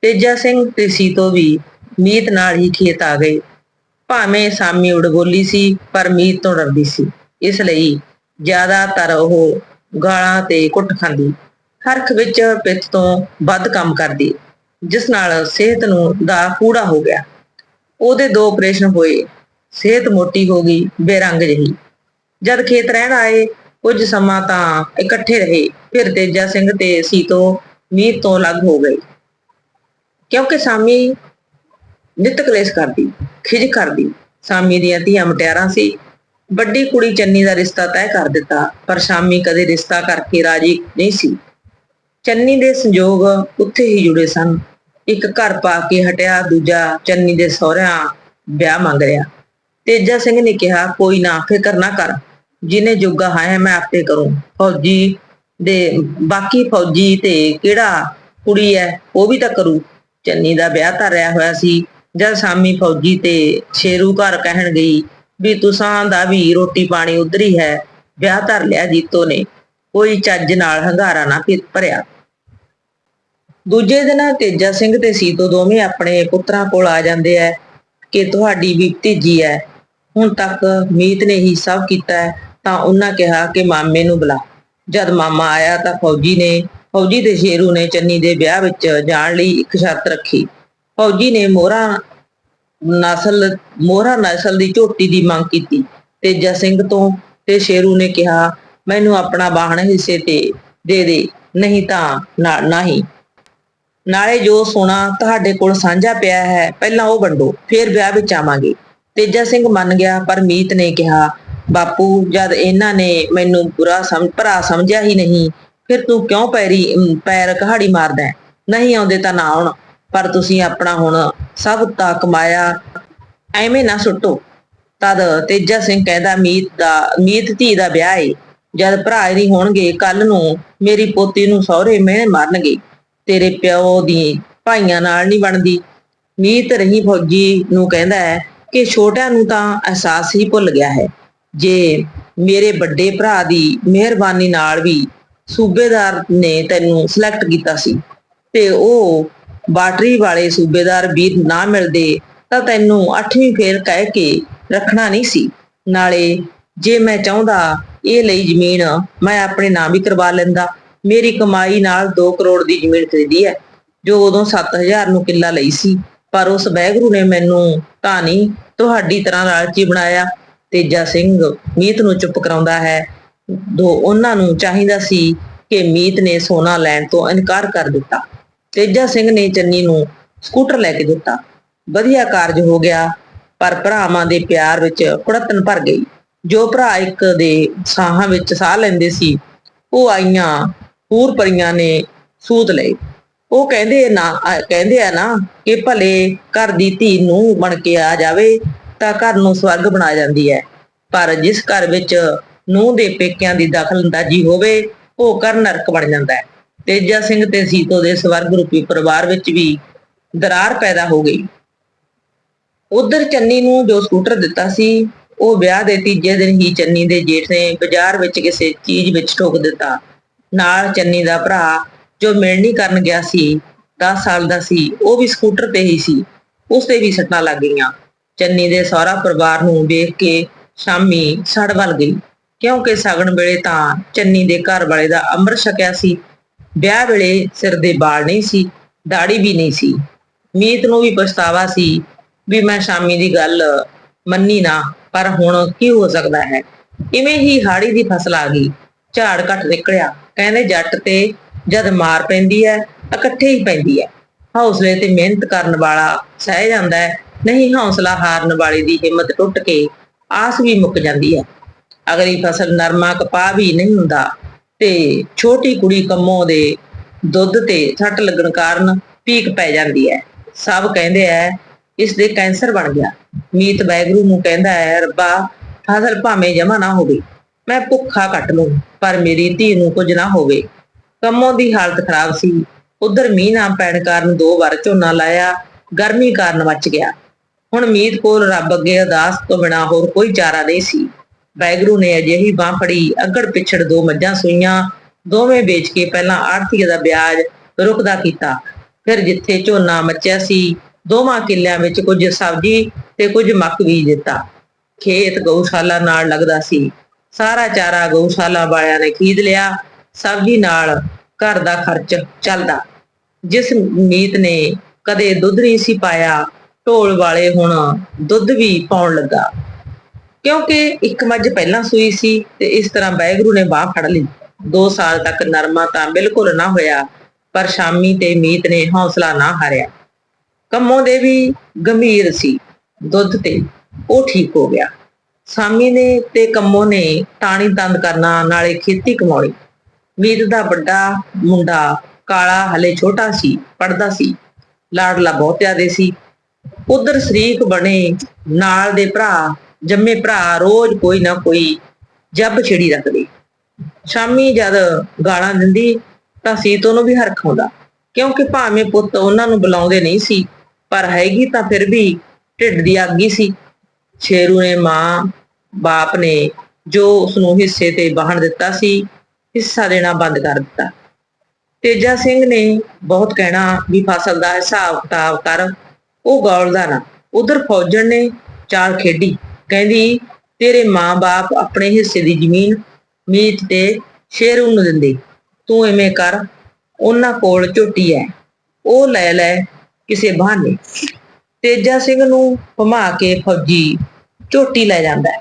ਤੇਜਾ ਸਿੰਘ ਤ੍ਰਿਸੀ ਤੋਂ ਵੀ ਮੀਤ ਨਾਲ ਹੀ ਖੇਤ ਆ ਗਏ। ਭਾਵੇਂ ਸਾਮੀ ਉਡਗੋਲੀ ਸੀ, ਪਰ ਮੀਤ ਤੋਂ ਡਰਦੀ ਸੀ। ਇਸ ਲਈ ਜ਼ਿਆਦਾਤਰ ਉਹ ਗਾਲਾਂ ਤੇ ਕੁੱਟ ਖਾਂਦੀ। ਹਰਖ ਵਿੱਚ ਪਿੱਤ ਤੋਂ ਵੱਧ ਕੰਮ ਕਰਦੀ, ਜਿਸ ਨਾਲ ਸਿਹਤ ਨੂੰ ਦਾ ਕੂੜਾ ਹੋ ਗਿਆ। ਉਹਦੇ ਦੋ ਆਪਰੇਸ਼ਨ ਹੋਏ। ਸਿਹਤ ਮੋਟੀ ਹੋ ਗਈ, ਬੇਰੰਗ ਜਿਹੀ। ਜਦ ਖੇਤ ਰਹਿਣ ਆਏ, ਕੁਝ ਸਮਾਂ ਤਾਂ ਇਕੱਠੇ ਰਹੇ। ਫਿਰ ਤੇਜਾ ਸਿੰਘ ਤੇ ਸੀਤੋ ਮੀਤ ਤੋਂ ਅਲੱਗ ਹੋ ਗਏ। ਕਿਉਂਕਿ ਸਾਮੀ ਨਿਤ ਕਲੇਸ਼ ਕਰਦੀ ਖਿਜ ਕਰਦੀ। ਸਾਮੀ ਦੀਆਂ ਧੀਆਂ ਮਟਿਆਰਾਂ ਸੀ। ਵੱਡੀ ਕੁੜੀ ਚੰਨੀ ਦਾ ਰਿਸ਼ਤਾ ਤੈਅ ਕਰ ਦਿੱਤਾ, ਪਰ ਸ਼ਾਮੀ ਕਦੇ ਰਿਸ਼ਤਾ ਕਰਕੇ ਰਾਜੀ ਨਹੀਂ ਸੀ। ਚੰਨੀ ਦੇ ਸੰਜੋਗ ਉੱਥੇ ਹੀ ਜੁੜੇ ਸਨ। ਇੱਕ ਘਰ ਪਾ ਕੇ ਹਟਿਆ, ਦੂਜਾ ਚੰਨੀ ਦੇ ਸਹੁਰਿਆਂ ਵਿਆਹ ਮੰਗ ਰਿਹਾ। ਤੇਜਾ ਸਿੰਘ ਨੇ ਕਿਹਾ, ਕੋਈ ਨਾ, ਫਿਕਰ ਨਾ ਕਰ। ਜਿਹਨੇ ਜੋਗਾ ਹੈ, ਮੈਂ ਆਪੇ ਕਰੂੰ। ਫੌਜੀ ਦੇ, ਬਾਕੀ ਫੌਜੀ ਤੇ ਕਿਹੜਾ ਕੁੜੀ ਹੈ, ਉਹ ਵੀ ਤਾਂ ਕਰੂ। ਚੰਨੀ ਦਾ ਵਿਆਹ ਧਰਿਆ ਹੋਇਆ ਸੀ। ਜਦ ਸਾਮੀ ਫੌਜੀ ਤੇ ਸ਼ੇਰੂ ਘਰ ਕਹਿਣ ਗਈ ਵੀ, ਤੁਸਾਂ ਦਾ ਵੀ ਰੋਟੀ ਪਾਣੀ ਉਧਰ ਹੀ ਹੈ। ਵਿਆਹ ਧਰ ਲਿਆ ਜੀਤੋ ਨੇ। ਕੋਈ ਚੱਜ ਨਾਲ ਹੰਗਾਰਾ ਨਾ ਫਿਰ ਭਰਿਆ। ਦੂਜੇ ਦਿਨ ਤੇਜਾ ਸਿੰਘ ਤੇ ਸੀਤੋ ਦੋਵੇਂ ਆਪਣੇ ਪੁੱਤਰਾਂ ਕੋਲ ਆ ਜਾਂਦੇ ਐ ਕਿ ਤੁਹਾਡੀ ਵੀ ਤੇਜੀ ਐ। ਹੁਣ ਤੱਕ ਮੀਤ ਨੇ ਹੀ ਸਭ ਕੀਤਾ ਹੈ ਤਾਂ ਉਹਨਾਂ ਕਿਹਾ ਕਿ ਮਾਮੇ ਨੂੰ ਬੁਲਾ। ਜਦ ਮਾਮਾ ਆਇਆ ਤਾਂ ਫੌਜੀ ਨੇ, ਫੌਜੀ ਤੇ ਸ਼ੇਰੂ ਨੇ ਚੰਨੀ ਦੇ ਵਿਆਹ ਵਿੱਚ ਜਾਣ ਲਈ ਇੱਕ ਸ਼ਰਤ ਰੱਖੀ। ਫੌਜੀ ਨੇ ਮੋਹਰਾ ਨਸਲ ਮੋਹਰਾ ਨਸਲ ਦੀ ਝੋਟੀ ਦੀ ਮੰਗ ਕੀਤੀ। ਤੇਜਾ ਸਿੰਘ ਤੋਂ ਤੇ ਸ਼ੇਰੂ ਨੇ ਕਿਹਾ, ਮੈਨੂੰ ਆਪਣਾ ਵਾਹਣ ਹਿੱਸੇ ਤੇ ਦੇ ਦੇ, ਨਹੀਂ ਤਾਂ ਨਾ, ਨਹੀਂ। ਨਾਲੇ ਜੋ ਸੋਨਾ ਤੁਹਾਡੇ ਕੋਲ ਸਾਂਝਾ ਪਿਆ ਹੈ, ਪਹਿਲਾਂ ਉਹ ਵੰਡੋ, ਫਿਰ ਵਿਆਹ ਵਿੱਚ ਆਵਾਂਗੇ। ਤੇਜਾ ਸਿੰਘ ਮੰਨ ਗਿਆ ਪਰ ਮੀਤ ਨੇ ਕਿਹਾ, ਬਾਪੂ, ਜਦ ਇਹਨਾਂ ਨੇ ਮੈਨੂੰ ਬੁਰਾ ਸਮ ਭਰਾ ਸਮਝਿਆ ਹੀ ਨਹੀਂ, ਫਿਰ ਤੂੰ ਕਿਉਂ ਪੈਰੀ ਪੈਰ ਕਹਾੜੀ ਮਾਰਦਾ ਨਹੀਂ ਆਉਂਦੇ ਤਾਂ ਨਾ ਆਉਣ, ਪਰ ਤੁਸੀਂ ਆਪਣਾ ਹੁਣ ਸਭ ਤਾਂ ਕਮਾਇਆ, ਐਵੇਂ ਨਾ ਸੁੱਟੋ। ਤਦ ਤੇਜਾ ਸਿੰਘ ਕਹਿੰਦਾ, ਮੀਤ ਦਾ, ਮੀਤ ਧੀ ਦਾ ਵਿਆਹ ਏ। ਜਦ ਭਰਾ ਨਹੀਂ ਹੋਣਗੇ ਕੱਲ ਨੂੰ ਮੇਰੀ ਪੋਤੀ ਨੂੰ ਸਹੁਰੇ ਮਿਹਣੇ ਮਾਰਨਗੇ। ਤੇਰੇ ਪਿਓ ਦੀ ਭਾਈਆਂ ਨਾਲ ਨਹੀਂ ਬਣਦੀ। ਮੀਤ ਰਹੀ ਫੌਜੀ ਨੂੰ ਕਹਿੰਦਾ ਹੈ ਕਿ ਛੋਟਿਆਂ ਨੂੰ ਤਾਂ ਅਹਿਸਾਸ ਹੀ ਭੁੱਲ ਗਿਆ ਹੈ। ਜੇ ਮੇਰੇ ਵੱਡੇ ਭਰਾ ਦੀ ਮਿਹਰਬਾਨੀ ਨਾਲ ਵੀ ਸੂਬੇਦਾਰ ਨੇ ਤੈਨੂੰ ਸਿਲੈਕਟ ਕੀਤਾ ਸੀ ਤੇ ਉਹ ਬਾਟਰੀ ਵਾਲੇ ਸੂਬੇਦਾਰ ਵੀਰ ਨਾ ਮਿਲਦੇ, ਤਾਂ ਤੈਨੂੰ 8ਵੀਂ ਫੇਰ ਕਹਿ ਕੇ ਰੱਖਣਾ ਨਹੀਂ ਸੀ। ਨਾਲੇ ਜੇ ਮੈਂ ਚਾਹੁੰਦਾ ਇਹ ਲਈ ਜ਼ਮੀਨ ਮੈਂ ਆਪਣੇ ਨਾਮ ਵੀ ਕਰਵਾ ਲੈਂਦਾ। ਮੇਰੀ ਕਮਾਈ ਨਾਲ 2 ਕਰੋੜ ਦੀ ਜ਼ਮੀਨ ਖਰੀਦੀ ਹੈ, ਜੋ ਉਦੋਂ 7000 ਨੂੰ ਕਿੱਲਾ ਲਈ ਸੀ, ਪਰ ਉਸ ਬੈਗਰੂ ਨੇ ਮੈਨੂੰ ਤਾਂ ਨਹੀਂ ਤੁਹਾਡੀ ਤਰ੍ਹਾਂ ਲਾਲਚੀ ਬਣਾਇਆ ਤੇਜਾ ਸਿੰਘ ਮੀਤ ਨੂੰ ਚੁੱਪ ਕਰਾਉਂਦਾ ਹੈ। ਦੋ ਉਹਨਾਂ ਨੂੰ ਚਾਹੀਦਾ ਸੀ ਕਿ ਮੀਤ ਨੇ ਸੋਨਾ ਲੈਣ ਤੋਂ ਇਨਕਾਰ ਕਰ ਦਿੱਤਾ ਤੇਜਾ ਸਿੰਘ ਨੇ ਚੰਨੀ ਨੂੰ ਸਕੂਟਰ ਲੈ ਕੇ ਦਿੱਤਾ। ਵਧੀਆ ਕਾਰਜ ਹੋ ਗਿਆ, ਪਰ ਭਰਾਵਾਂ ਦੇ ਪਿਆਰ ਵਿੱਚ ਕੁੜਤਨ ਭਰ ਗਈ। ਜੋ ਭਰਾ ਇੱਕ ਦੇ ਸਾਹਾਂ ਵਿੱਚ ਸਾਹ ਲੈਂਦੇ ਸੀ, ਉਹ ਆਈਆਂ ਹੂਰ ਪਰੀਆਂ ਨੇ ਸੂਤ ਲਈ ਉਹ ਕਹਿੰਦੇ ਨਾ ਕਹਿੰਦੇ ਆ ਨਾ ਕਿ ਭਲੇ ਘਰ ਦੀ ਧੀ ਨੂੰ ਬਣ ਕੇ ਆ ਜਾਵੇ ਤਾਂ ਘਰ ਨੂੰ ਸਵਰਗ ਬਣਾ ਜਾਂਦੀ ਹੈ। ਪਰ ਜਿਸ ਘਰ ਵਿੱਚ ਨੂੰ ਦੇ ਪੇਕਿਆਂ ਦੀ ਦਖਲਅੰਦਾਜ਼ੀ ਹੋਵੇ, ਉਹ ਘਰ ਨਰਕ ਬਣ ਜਾਂਦਾ ਹੈ। ਤੇਜਾ ਸਿੰਘ ਤੇ ਸੀਤੋ ਦੇ ਸਵਰਗ ਰੂਪੀ ਪਰਿਵਾਰ ਵਿੱਚ ਵੀ ਦਰਾਰ ਪੈਦਾ ਹੋ ਗਈ। ਉਧਰ ਚੰਨੀ ਨੂੰ ਜੋ ਸਕੂਟਰ ਦਿੱਤਾ ਸੀ, ਉਹ ਵਿਆਹ ਦੇ ਤੀਜੇ ਦਿਨ ਹੀ ਚੰਨੀ ਦੇ ਜੇਠ ਨੇ ਬਾਜ਼ਾਰ ਵਿੱਚ ਕਿਸੇ ਚੀਜ਼ ਵਿੱਚ ਠੋਕ ਦਿੱਤਾ। ਨਾਲ ਚੰਨੀ ਦਾ ਭਰਾ ਜੋ ਮਿਲਣੀ ਕਰਨ ਗਿਆ ਸੀ 10 ਸਾਲ ਦਾ ਸੀ, ਉਹ ਵੀ ਸਕੂਟਰ ਤੇ ਹੀ ਸੀ। ਉਸ ਤੇ ਵੀ ਸੱਟਾਂ ਲੱਗ ਗਈਆਂ। ਚੰਨੀ ਦੇ ਸਹੁਰਾ ਪਰਿਵਾਰ ਨੂੰ ਵੇਖ ਕੇ ਸ਼ਾਮੀ ਸੜ ਵੱਲ ਗਈ। ਕਿਉਂਕਿ ਸਗਣ ਵੇਲੇ ਤਾਂ ਚੰਨੀ ਦੇ ਘਰ ਵਾਲੇ ਦਾ ਅੰਮ੍ਰਿਤ ਛਕਿਆ ਸੀ। ਵਿਆਹ ਵੇਲੇ ਸਿਰ ਦੇ ਬਾਲ ਨਹੀਂ ਸੀ ਦਾੜੀ ਵੀ ਨਹੀਂ ਸੀ। ਮੀਤ ਨੂੰ ਵੀ ਪਛਤਾਵਾ ਸੀ ਵੀ ਮੈਂ ਸ਼ਾਮੀ ਦੀ ਗੱਲ ਮੰਨੀ ਨਾ, ਪਰ ਹੁਣ ਕੀ ਹੋ ਸਕਦਾ ਹੈ? ਇਵੇਂ ਹੀ ਹਾੜੀ ਦੀ ਫਸਲ ਆ ਗਈ। ਝਾੜ ਘਟ ਨਿਕਲਿਆ। ਕਹਿੰਦੇ ਜੱਟ ਤੇ ਜਦ ਮਾਰ ਪੈਂਦੀ ਹੈ, ਇਕੱਠੇ ਹੀ ਪੈਂਦੀ ਹੈ। ਹੌਸਲੇ ਤੇ ਮਿਹਨਤ ਕਰਨ ਵਾਲਾ ਸਹਿ ਜਾਂਦਾ ਹੈ। ਨਹੀਂ, ਹੌਸਲਾ ਹਾਰਨ ਵਾਲੇ ਦੀ ਹਿੰਮਤ ਟੁੱਟ ਕੇ ਆਸ ਵੀ ਮੁੱਕ ਜਾਂਦੀ ਹੈ। ਅਗਲੀ ਫਸਲ ਨਰਮਾ ਕਪਾਹ ਵੀ ਨਹੀਂ ਹੁੰਦਾ ਤੇ ਛੋਟੀ ਕੁੜੀ ਕੰਮੋਂ ਦੇ ਦੁੱਧ ਤੇ ਛੱਟ ਲੱਗਣ ਕਾਰਨ ਪੀਕ ਪੈ ਜਾਂਦੀ ਹੈ। ਸਭ ਕਹਿੰਦੇ ਐ ਇਸ ਦੇ ਕੈਂਸਰ ਬਣ ਗਿਆ। ਮੀਤ ਬੈਗਰੂ ਨੂੰ ਕਹਿੰਦਾ ਹੈ, ਰੱਬਾ, ਫਸਲ ਭਾਵੇਂ ਜਮਾ ਨਾ ਹੋਵੇ। ਮੈਂ ਭੁੱਖਾ ਕੱਟ ਲੂੰ ਪਰ ਮੇਰੀ ਧੀ ਨੂੰ ਕੁਝ ਨਾ ਹੋਵੇ। ਕੰਮੋਂ ਦੀ ਹਾਲਤ ਖਰਾਬ ਸੀ। ਉਧਰ ਮੀਂਹ ਨਾ ਪੈਣ ਕਾਰਨ ਦੋ ਵਾਰ ਝੋਨਾ ਲਾਇਆ, ਗਰਮੀ ਕਾਰਨ ਮੱਚ ਗਿਆ। ਹੁਣ ਮੀਤ ਕੋਲ ਰੱਬ ਅੱਗੇ ਅਰਦਾਸ ਤੋਂ ਬਿਨਾ ਹੋਰ ਕੋਈ ਚਾਰਾ ਨਹੀਂ ਸੀ। ਬੈਗਰੂ ਨੇ ਅਜਿਹੀ ਬਾਹ ਫੜੀ, ਅੱਗੜ ਪਿਛੜ ਦੋ ਮੱਝਾਂ ਸੂਈਆਂ। ਦੋਵੇਂ ਵੇਚ ਕੇ ਪਹਿਲਾਂ ਆੜਤੀਏ ਦਾ ਵਿਆਜ ਰੁਕਦਾ ਕੀਤਾ। ਫਿਰ ਜਿੱਥੇ ਝੋਨਾ ਮੱਚਿਆ ਸੀ, ਦੋਵਾਂ ਕਿੱਲਿਆਂ ਵਿੱਚ ਕੁਝ ਸਬਜ਼ੀ ਤੇ ਕੁਝ ਮੱਕ ਬੀਜ ਦਿੱਤਾ। ਖੇਤ ਗਊਸ਼ਾਲਾ ਨਾਲ ਲੱਗਦਾ ਸੀ। ਸਾਰਾ ਚਾਰਾ ਗਊਸ਼ਾਲਾ ਵਾਲਿਆਂ ਨੇ ਖਰੀਦ ਲਿਆ ਸਬਜ਼ੀ ਨਾਲ ਘਰ ਦਾ ਖਰਚ ਚੱਲਦਾ। ਜਿਸ ਮੀਤ ਨੇ ਕਦੇ ਦੁੱਧ ਨਹੀਂ ਸੀ ਪਾਇਆ, ਢੋਲ ਵਾਲੇ ਹੁਣ ਦੁੱਧ ਵੀ ਪਾਉਣ ਲੱਗਾ। ਕਿਉਂਕਿ ਇੱਕ ਮੱਝ ਪਹਿਲਾਂ ਸੂਈ ਸੀ ਤੇ ਇਸ ਤਰ੍ਹਾਂ ਬੈਗਰੂ ਨੇ ਬਾਹ ਫੜ ਲਈ। 2 ਸਾਲ ਤੱਕ ਨਰਮਾ ਤਾਂ ਬਿਲਕੁਲ ਨਾ ਹੋਇਆ, ਪਰ ਸ਼ਾਮੀ ਤੇ ਮੀਤ ਨੇ ਹੌਸਲਾ ਨਾ ਹਾਰਿਆ। ਕੰਮੋਂ ਦੇ ਵੀ ਗੰਭੀਰ ਸੀ। ਦੁੱਧ ਤੇ ਉਹ ਠੀਕ ਹੋ ਗਿਆ। ਸਾਮੀ ਨੇ ਤੇ ਕੰਮੋ ਨੇ ਟਾਣੀ ਤੰਦ ਕਰਨਾ, ਨਾਲੇ ਖੇਤੀ ਕਮਾਉਣੀ। ਮੀਤ ਦਾ ਵੱਡਾ ਮੁੰਡਾ ਕਾਲਾ, ਹਲੇ ਛੋਟਾ ਸੀ ਪੜਦਾ ਸੀ। ਲਾਡਲਾ ਬਹੁਤ ਜ਼ਿਆਦੇ ਸੀ। ਉਧਰ ਸ਼ਰੀਕ ਬਣੇ, ਨਾਲ ਦੇ ਭਰਾ, ਜੰਮੇ ਭਰਾ ਰੋਜ਼ ਕੋਈ ਨਾ ਕੋਈ ਜੱਬ ਛਿੜੀ ਰੱਖਦੇ। ਸ਼ਾਮੀ ਜਦ ਗਾਲਾਂ ਦਿੰਦੀ, ਤਾਂ ਸੀਤੋ ਨੂੰ ਵੀ ਹਰਖ ਆਉਂਦਾ, ਕਿਉਂਕਿ ਭਾਵੇਂ ਪੁੱਤ ਉਹਨਾਂ ਨੂੰ ਬੁਲਾਉਂਦੇ ਨਹੀਂ ਸੀ, ਪਰ ਹੈਗੀ ਤਾਂ ਫਿਰ ਵੀ ਢਿੱਡ ਦੀ ਆਗੀ ਸੀ। ਸ਼ੇਰੂ ਨੇ ਮਾਂ, ਬਾਪ ਨੇ ਜੋ ਉਸ ਨੂੰ ਹਿੱਸੇ ਤੇ ਵਾਹਣ ਦਿੱਤਾ ਸੀ, ਹਿੱਸਾ ਦੇਣਾ ਬੰਦ ਕਰ ਦਿੱਤਾ। ਤੇਜਾ ਸਿੰਘ ਨੇ ਬਹੁਤ ਕਹਿਣਾ ਵੀ ਫਸਲ ਦਾ ਹਿਸਾਬ ਕਿਤਾਬ ਕਰ, ਉਹ ਗੌਲਦਾ ਨਾ। ਉਧਰ ਫੌਜਣ ਨੇ ਚਾਲ ਖੇਡੀ। ਕਹਿੰਦੀ, ਤੇਰੇ ਮਾਂ-ਬਾਪ ਆਪਣੇ ਹਿੱਸੇ ਦੀ ਜ਼ਮੀਨ, ਮੀਤ ਤੇ ਸ਼ੇਰੂ ਨੂੰ ਦਿੰਦੇ। ਤੂੰ ਐਵੇਂ ਕਰ, ਉਹਨਾਂ ਕੋਲ ਝੋਟੀ ਐ ਉਹ ਲੈ ਲੈ ਕਿਸੇ ਬਹਾਨੇ। ਤੇਜਾ ਸਿੰਘ ਨੂੰ ਭਮਾ ਕੇ ਫੌਜੀ ਝੋਟੀ ਲੈ ਜਾਂਦਾ ਹੈ,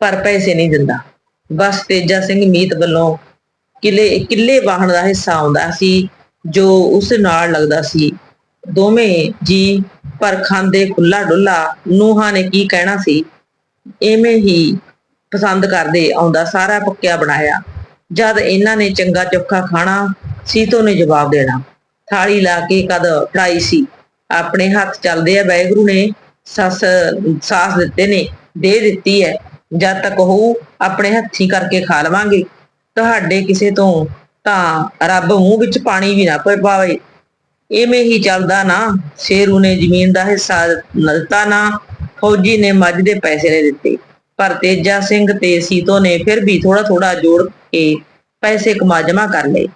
ਪਰ ਪੈਸੇ ਨਹੀਂ ਦਿੰਦਾ। ਬਸ ਤੇਜਾ ਸਿੰਘ ਮੀਤ ਵੱਲੋਂ ਕਿਲੇ ਕਿੱਲੇ ਵਾਹਣ ਦਾ ਹਿੱਸਾ ਆਉਂਦਾ ਸੀ ਜੋ ਉਸ ਨਾਲ ਲੱਗਦਾ ਸੀ। ਦੋਵੇਂ ਜੀ ਪਰ ਖਾਂਦੇ ਖੁੱਲਾ ਡੁੱਲਾ ਨੂਹਾਂ ਨੇ ਕੀ ਕਹਿਣਾ ਸੀ? ਐਵੇਂ ਹੀ ਪਸੰਦ ਕਰਦੇ ਆਉਂਦਾ ਸਾਰਾ ਪੱਕਿਆ ਬਣਾਇਆ। ਜਦ ਇਹਨਾਂ ਨੇ ਚੰਗਾ ਚੋਖਾ ਖਾਣਾ ਸੀਤੋ ਨੇ ਜਵਾਬ ਦੇਣਾ ਥਾਲੀ ਲਾ ਕੇ ਕਦ ਫੜਾਈ ਸੀ? ਆਪਣੇ ਹੱਥ ਚੱਲਦੇ ਆ, ਵਾਹਿਗੁਰੂ ਨੇ ਸੱਸ ਸਾਸ ਦਿੱਤੇ ਨੇ, ਦੇ ਦਿੱਤੀ ਹੈ, ਜਦ ਤੱਕ ਉਹ ਆਪਣੇ ਹੱਥੀ ਕਰਕੇ ਖਾ ਲਵਾਂਗੇ। ਤੁਹਾਡੇ ਕਿਸੇ ਤੋਂ ਤਾਂ ਰੱਬ ਮੂੰਹ ਵਿੱਚ ਪਾਣੀ ਵੀ ਨਾ ਪਏ ਪਾਵੇ। ਐਵੇਂ ਹੀ ਚੱਲਦਾ ਨਾ, ਸ਼ੇਰੂ ਨੇ ਜ਼ਮੀਨ ਦਾ ਹਿੱਸਾ ਦਿੱਤਾ ਨਾ, ਫੌਜੀ ਨੇ ਮੱਝ ਦੇ ਪੈਸੇ ਦੇ ਦਿੱਤੇ। ਪਰ ਤੇਜਾ ਸਿੰਘ ਤੇ ਸੀਤੋ ਨੇ ਫਿਰ ਵੀ ਥੋੜਾ ਥੋੜਾ ਜੋੜ ਕੇ ਪੈਸੇ ਕਮਾ ਜਮਾ ਕਰ ਲਏ।